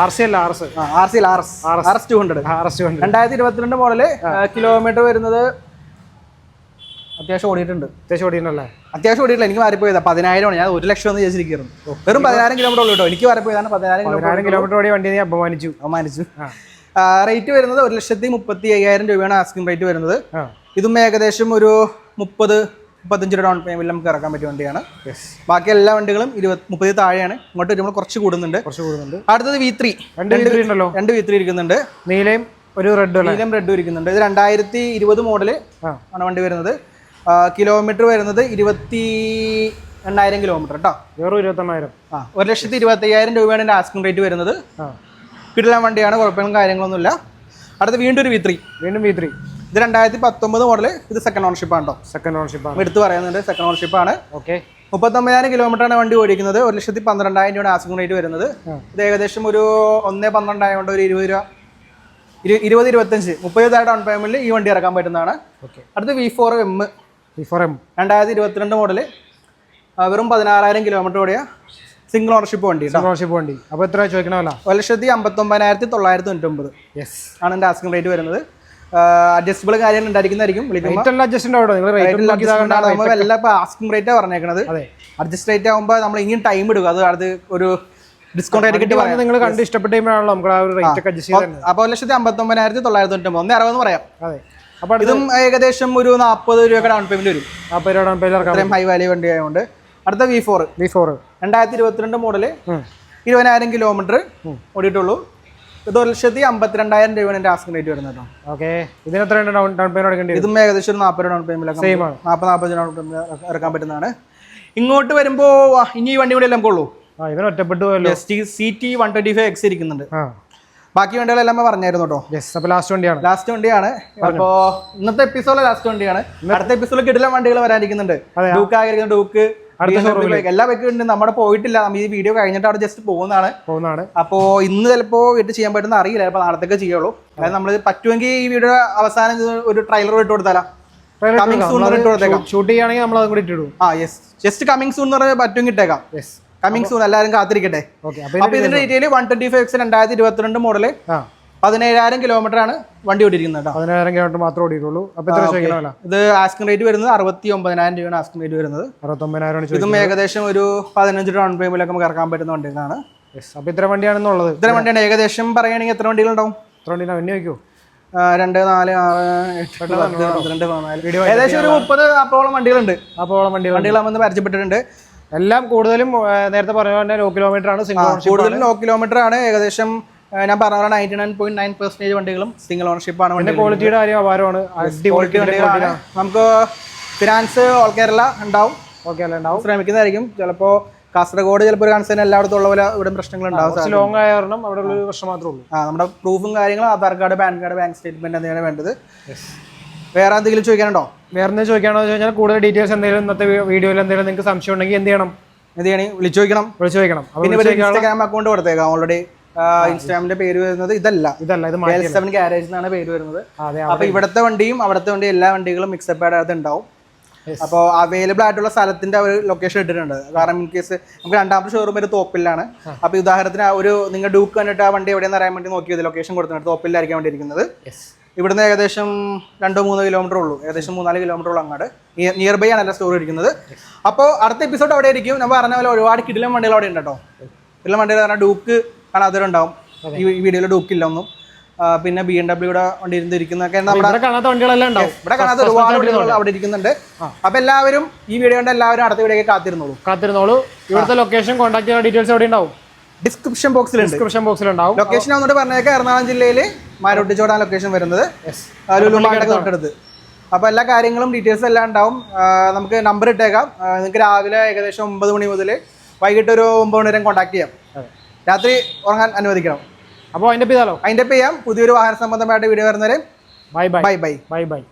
ആർ സി അല്ല R S R C R S R S two hundred R S വണ്ടി രണ്ടായിരത്തി ഇരുപത്തിരണ്ട് മോഡൽ കിലോമീറ്റർ വരുന്നത് അത്യാവശ്യം ഓടിയിട്ടുണ്ട്. അത്യാവശ്യം ഓടിയിട്ടുണ്ടല്ലേ? അത്യാവശ്യം ഓടിയിട്ടില്ല എനിക്ക് മാറിപ്പോയതാ. പതിനായിരമാണ് ഞാൻ ഒരു ലക്ഷം എന്ന് വിചാരിച്ചിരിക്കുന്നു വെറും പതിനായിരം കിലോമീറ്റർ ഉള്ളൂ കേട്ടോ. എനിക്ക് മാറിപ്പോയതാണ് പതിനായിരം കിലോമീറ്റർ ഓടി കിലോമീറ്റർ ഓടിയ വണ്ടി അപമാനിച്ചു. അപമാനിച്ചു. റേറ്റ് വരുന്നത് ഒരു ലക്ഷത്തി മുപ്പത്തി അയ്യായിരം രൂപയാണ് ആസ്കിംഗ് റേറ്റ് വരുന്നത്. ഇതും ഏകദേശം ഒരു മുപ്പത് മുപ്പത്തഞ്ച് രൂപ ഡൗൺ പേയ്മെന്റ് നമുക്ക് ഇറക്കാൻ പറ്റിയ വണ്ടിയാണ്. ബാക്കി എല്ലാ വണ്ടികളും ഇരുപത് മുപ്പത് താഴെയാണ്. ഇങ്ങോട്ട് വരുമ്പോൾ കുറച്ച് കൂടുന്നുണ്ട്. കുറച്ച് കൂടുന്നുണ്ട്. അടുത്തത് വി ത്രീ രണ്ട് വീട്ടിൽ ഉണ്ടല്ലോ. രണ്ട് വി ത്രീ ഇരിക്കുന്നുണ്ട്. നീലയും ഒരു റെഡ് നീലയും നീലം റെഡും ഇരിക്കുന്നുണ്ട്. ഇത് രണ്ടായിരത്തി ഇരുപത് മോഡൽ ആണ് വണ്ടി വരുന്നത്. കിലോമീറ്റർ വരുന്നത് ഇരുപത്തി എണ്ണായിരം കിലോമീറ്റർ കേട്ടോ വെറും ഇരുപത്തെണ്ണായിരം. ആ ഒരു ലക്ഷത്തി ഇരുപത്തി അയ്യായിരം രൂപയാണ് ആസ്കിംഗ് റേറ്റ് വരുന്നത്. കിടിലൻ വണ്ടിയാണ് കുഴപ്പങ്ങളും കാര്യങ്ങളൊന്നുമില്ല. അടുത്ത വീണ്ടും ഒരു വി ത്രീ വീണ്ടും വി ത്രീ ഇത് രണ്ടായിരത്തി പത്തൊമ്പത് മോഡൽ ഇത് സെക്കൻഡ് ഓണർഷിപ്പ് ആണ് കേട്ടോ സെക്കൻഡ് ഓണർഷിപ്പ് ആണ്. എടുത്ത് പറയുന്നുണ്ട് സെക്കൻഡ് ഓണർഷിപ്പ് ആണ്. ഓക്കെ മുപ്പത്തൊമ്പതിനായിരം കിലോമീറ്റർ ആണ് വണ്ടി ഓടിക്കുന്നത്. ഒരു ലക്ഷത്തി പന്ത്രണ്ടായിരം രൂപയുടെ ആസിംഗ് റേറ്റ് വരുന്നത്. ഇത് ഏകദേശം ഒരു ഒന്നേ പന്ത്രണ്ടായതുകൊണ്ട് ഒരു ഇരുപത് രൂപ. ഇരു- ഇരുപത് ഇരുപത്തഞ്ച് മുപ്പത് താഴെ ഡൗൺ പേയ്മെന്റിൽ ഈ വണ്ടി ഇറക്കാൻ പറ്റുന്നതാണ്. ഓക്കെ അടുത്ത് V four M V four M രണ്ടായിരത്തി ഇരുപത്തിരണ്ട് മോഡൽ വെറും പതിനാറായിരം കിലോമീറ്റർ ഓടിയ സിംഗിൾ ഓണർഷിപ്പ് വണ്ടി ഓണർഷിപ്പ് വണ്ടി. അപ്പോൾ എത്ര ചോദിക്കണമല്ല? ഒരു ലക്ഷത്തി അമ്പത്തൊമ്പതിനായിരത്തി തൊള്ളായിരത്തി തൊണ്ണൂറ്റൊമ്പത്. യെസ് ആണ് എന്റെ ആസ്കിംഗ് റേറ്റ് വരുന്നത്. അഡ്ജസ്റ്റബിൾ കാര്യങ്ങൾ ഉണ്ടായിരിക്കുന്നതായിരിക്കും. എല്ലാം ഇപ്പോൾ ആസ്കിംഗ് റേറ്റാ പറഞ്ഞേക്കണത്. അതെ. അഡ്ജസ്റ്റ് റേറ്റ് ആകുമ്പോൾ നമ്മൾ ഇനിയും ടൈം എടുക്കും അത് അത് ഒരു ഡിസ്കൗണ്ട് റേറ്റ് കിട്ടി നിങ്ങൾ കണ്ട് ഇഷ്ടപ്പെട്ട് കഴിയുമ്പോഴാണല്ലോ നമുക്ക് ആ ഒരു റേറ്റ് ഒക്കെ അഡ്ജസ്റ്റ് ചെയ്യുന്നത് അപ്പോൾ ഒരു ലക്ഷത്തി അമ്പത്തൊമ്പതിനായിരത്തി തൊള്ളായിരത്തി തൊണ്ണൂറ്റൊമ്പത്. ഒന്ന് അറുപതെന്ന് പറയാം. അതെ. അപ്പോൾ ഇതും ഏകദേശം ഒരു നാൽപ്പത് രൂപയുടെ ഡൗൺ പേയ്മെന്റ് വരും. നാൽപ്പത് രൂപ ഡൗൺ പേയ്മെന്റ് ഹൈ വാല്യൂ വണ്ടി ആയതുകൊണ്ട് അടുത്ത വി ഫോർ വി ഫോർ രണ്ടായിരത്തി ഇരുപത്തിരണ്ട് മോഡൽ ഇരുപതിനായിരം കിലോമീറ്റർ ഓടിയിട്ടുള്ളൂ. ഇത് ഒരു ലക്ഷത്തി അമ്പത്തിരണ്ടായിരം രൂപയാണ് എന്റെ ആസ്കിംഗ് റേറ്റ് വരുന്നത് ഓക്കെ ഇതിന് എത്ര ഡൗൺ ഡൗൺ പേയ്മെന്റ് അടക്കേണ്ടി ഇതും ഏകദേശം ഒരു നാൽപ്പത് ഡൗൺ പേയ്മെന്റ് Same ആണ്. നാൽപ്പത് നാൽപ്പത് ഡൗൺ പേയ്മെന്റ് ഇറക്കാൻ പറ്റുന്നതാണ്. ഇങ്ങോട്ട് വരുമ്പോൾ ഇനി ഈ വണ്ടി കൂടെ എല്ലാം കൊള്ളൂ ഇവൻ ഒറ്റപ്പെട്ടു പോയല്ലോ. S T C T one twenty five X ഇരിക്കുന്നുണ്ട് ബാക്കി വണ്ടികളെല്ലാം പറഞ്ഞായിരുന്നു കേട്ടോ. യെസ് അപ്പോൾ ലാസ്റ്റ് വണ്ടിയാണ്. ലാസ്റ്റ് വണ്ടിയാണ്. അപ്പോ ഇന്നത്തെ എപ്പിസോഡ് ലാസ്റ്റ് വണ്ടിയാണ്. അടുത്ത എപ്പിസോഡിൽ കിടിലം വണ്ടികൾ വരാനിരിക്കുന്നുണ്ട്. ഡൂക്ക് ആയിരിക്കുന്ന ഡൂക്ക്. എല്ലാ ബൈക്കും ഉണ്ട്. നമ്മുടെ പോയിട്ടില്ല. നമ്മൾ ഈ വീഡിയോ കഴിഞ്ഞിട്ട് അവിടെ ജസ്റ്റ് പോകുന്നതാണ്. പോകുന്നതാണ്. അപ്പോ ഇന്ന് ചിലപ്പോ വീട്ടിൽ ചെയ്യാൻ പറ്റുന്ന അറിയില്ല. ചിലപ്പോൾ നാളത്തേക്ക് ചെയ്യുള്ളൂ. അതായത് നമ്മൾ പറ്റുമെങ്കിൽ ഈ വീഡിയോ അവസാനം ഒരു ട്രെയിലർ ഇട്ട് കൊടുത്താലാം. Coming സൂൺ ഇട്ട് കൊടുത്തേക്കാം. ഷൂട്ട് ചെയ്യുകയാണെങ്കിൽ നമ്മൾ അതും കൂടി ഇട്ടിടും ആ യെസ് ജസ്റ്റ് കമ്മിങ് സൂൺ എന്ന് പറഞ്ഞാൽ പറ്റുമെങ്കിൽ ഇട്ടേക്കാം. യെസ് കമ്മിങ് സൂൺ എല്ലാവരും കാത്തിരിക്കട്ടെ. അപ്പൊ ഇതിന്റെ detail one twenty five X രണ്ടായിരത്തി ഇരുപത്തിരണ്ട് മോഡൽ പതിനേഴായിരം കിലോമീറ്റർ ആണ് വണ്ടി ഓടിയിരിക്കുന്നത് കേട്ടോ. പതിനായിരം കിലോമീറ്റർ മാത്രമേ ഓടിയിട്ടുള്ളൂ. അപ്പോൾ എത്ര ചോദിക്കണമല്ല ഇത് ആസ്കിംഗ് റേറ്റ് വരുന്നത് അറുപത്തി ഒമ്പതിനായിരം രൂപയാണ് ആസ്കിംഗ് റേറ്റ് വരുന്നത്. അറുപത്തൊമ്പതിനായിരം ഇതും ഏകദേശം ഒരു പതിനഞ്ച് ഡൗൺ പേയ്മെന്റ് നമുക്ക് ഇറക്കാൻ പറ്റുന്ന വണ്ടികളാണ്. അപ്പൊ ഇത്ര വണ്ടിയാണെന്നുള്ളത്. ഇത്ര വണ്ടിയാണ്. ഏകദേശം പറയുകയാണെങ്കിൽ എത്ര വണ്ടികളുണ്ടാവും? എത്ര വണ്ടി എണ്ണി വയ്ക്കൂ രണ്ട് നാല് ആറ് എട്ട് പന്ത്രണ്ട് പതിനാല്. ഏകദേശം ഒരു മുപ്പത് അപ്പോളം വണ്ടികളുണ്ട്. അപ്പോളം വണ്ടി വണ്ടികൾ നമ്മൾ പരിചയപ്പെട്ടിട്ടുണ്ട്. എല്ലാം കൂടുതലും നേരത്തെ പറഞ്ഞ പോലെ ലോ കിലോമീറ്റർ ആണ്. സിംഗിൾ കൂടുതലും ലോ കിലോമീറ്റർ ആണ്. ഏകദേശം ഞാൻ പറഞ്ഞ പോലെ ninety nine point nine percentage വണ്ടികളും സിംഗിൾ ഓണർഷിപ്പ് ആണ് വണ്ടി ക്വാളിറ്റിയുടെ കാര്യം അപാരമാണ്. ക്വാളിറ്റി വണ്ടികളാണ്. നമുക്ക് ഫിനാൻസ് ഓൾ കേരള ഉണ്ടാവും. ഓൾ കേരള ഉണ്ടാവും. ശ്രമിക്കുന്നതായിരിക്കും. ചിലപ്പോൾ കാസർഗോഡ് ചിലപ്പോൾ ഒരു കൺസേൺ എല്ലായിടത്തും ഉള്ള പോലെ ഇവിടെ പ്രശ്നങ്ങൾ ഉണ്ടാവും ലോങ് ആയ കാരണം അവിടെ ഉള്ള ഒരു പ്രശ്നം മാത്രമേ ഉള്ളൂ. ആ നമ്മുടെ പ്രൂഫും കാര്യങ്ങളും Aadhaar card PAN card bank statement എന്തെങ്കിലും വേണ്ടത്. വേറെ എന്തെങ്കിലും ചോദിക്കാനുണ്ടോ? വേറെ എന്തെങ്കിലും ചോദിക്കാനോ എന്ന് കഴിഞ്ഞാൽ കൂടുതൽ ഡീറ്റെയിൽസ് എന്തെങ്കിലും ഇന്നത്തെ വീഡിയോയിൽ എന്തെങ്കിലും നിങ്ങൾക്ക് സംശയം ഉണ്ടെങ്കിൽ എന്ത് ചെയ്യണം? എന്ത് ചെയ്യണം? വിളിച്ചു ചോദിക്കണം. വിളിച്ചു ചോദിക്കണം. പിന്നെ ഇൻസ്റ്റാഗ്രാം അക്കൗണ്ട് കൊടുത്തേക്കാം. ഓൾറെഡി ഇൻസ്റ്റാഗ്രാമിന്റെ പേര് വരുന്നത് ഇതല്ല. ഇതല്ല ഇത് സെവൻ ഗാരേജ് എന്നാണ് പേര് വരുന്നത്. അപ്പൊ ഇവിടുത്തെ വണ്ടിയും അവിടുത്തെ വണ്ടിയും എല്ലാ വണ്ടികളും മിക്സപ്പ് ആയിട്ട് ഉണ്ടാവും അപ്പോൾ അവൈലബിൾ ആയിട്ടുള്ള സ്ഥലത്തിന്റെ ഒരു ലൊക്കേഷൻ ഇട്ടിട്ടുണ്ട്. കാരണം ഇൻ കേസ് നമുക്ക് രണ്ടാമത്തെ ഷോറൂം ഒരു തോപ്പിലാണ്. അപ്പൊ ഉദാഹരണത്തിന് ഒരു നിങ്ങൾ ഡൂക്ക് കണ്ടിട്ട് ആ വണ്ടി എവിടെയെന്ന് അറിയാൻ വേണ്ടി നോക്കിയത് ലൊക്കേഷൻ കൊടുത്തിട്ടുണ്ട്. തോപ്പിലായിരിക്കാൻ വേണ്ടി ഇരിക്കുന്നത് ഇവിടുന്ന് ഏകദേശം രണ്ടോ മൂന്നോ കിലോമീറ്റർ ഉള്ളൂ. ഏകദേശം മൂന്നാൽ കിലോമീറ്റർ ഉള്ളൂ അങ്ങോട്ട് നിയർ ബൈ ആണ് എല്ലാ സ്റ്റോർ ഇരിക്കുന്നത് അപ്പോൾ അടുത്ത എപ്പിസോഡ് അവിടെ ആയിരിക്കും. നമ്മൾ പറഞ്ഞ പോലെ ഒരുപാട് കിടിലം വണ്ടികൾ അവിടെ ഉണ്ട് കേട്ടോ. കിടിലം വണ്ടികൾ പറഞ്ഞാൽ ഡൂക്ക് കാണാത്തവരുണ്ടാവും. ഈ വീഡിയോയിൽ ഡൂക്കില്ല ഒന്നും പിന്നെ ബി എം ഡബ്ല്യൂടെ വണ്ടി ഇരുന്നിരിക്കുന്നൊക്കെ ഇവിടെ കാണാത്ത വണ്ടികളെല്ലാം ഉണ്ടാവും. ഇവിടെ കാണാത്ത ഒരുപാട് വണ്ടികൾ അവിടെ ഇരിക്കുന്നുണ്ട്. അപ്പൊ എല്ലാവരും ഈ വീഡിയോ കണ്ട് എല്ലാവരും അടുത്ത വീഡിയോ കാത്തിരുന്നോളൂ. കാത്തിരുന്നോളൂ. ഇവിടുത്തെ ലൊക്കേഷൻ കോൺടാക്ട് ചെയ്യുന്ന ഡീറ്റെയിൽസ് എവിടെ ഉണ്ടാവും? ഡിസ്ക്രിപ്ഷൻ ബോക്സിൽ ഡിസ്ക്രിപ്ഷൻ ബോക്സിൽ ഉണ്ടാവും. ലൊക്കേഷൻ വന്നിട്ട് പറഞ്ഞേക്കാം എറണാകുളം ജില്ലയിൽ മാരോട്ടിച്ചോടാൻ ലൊക്കേഷൻ വരുന്നത്. തൊട്ടടുത്ത്. അപ്പോൾ എല്ലാ കാര്യങ്ങളും ഡീറ്റെയിൽസ് എല്ലാം ഉണ്ടാവും. നമുക്ക് നമ്പർ ഇട്ടേക്കാം. നിങ്ങൾക്ക് രാവിലെ ഏകദേശം ഒമ്പത് മണി മുതൽ വൈകിട്ട് ഒരു ഒമ്പത് മണി വരെ കോൺടാക്ട് ചെയ്യാം. രാത്രി ഉറങ്ങാൻ അനുവദിക്കണം. അപ്പോൾ അതിന്റെ ചെയ്താലോ അതിന്റെ ചെയ്യാം. പുതിയൊരു വാഹന സംബന്ധമായിട്ട് വീഡിയോ വരുന്നവരെ bye bye bye bye bye bye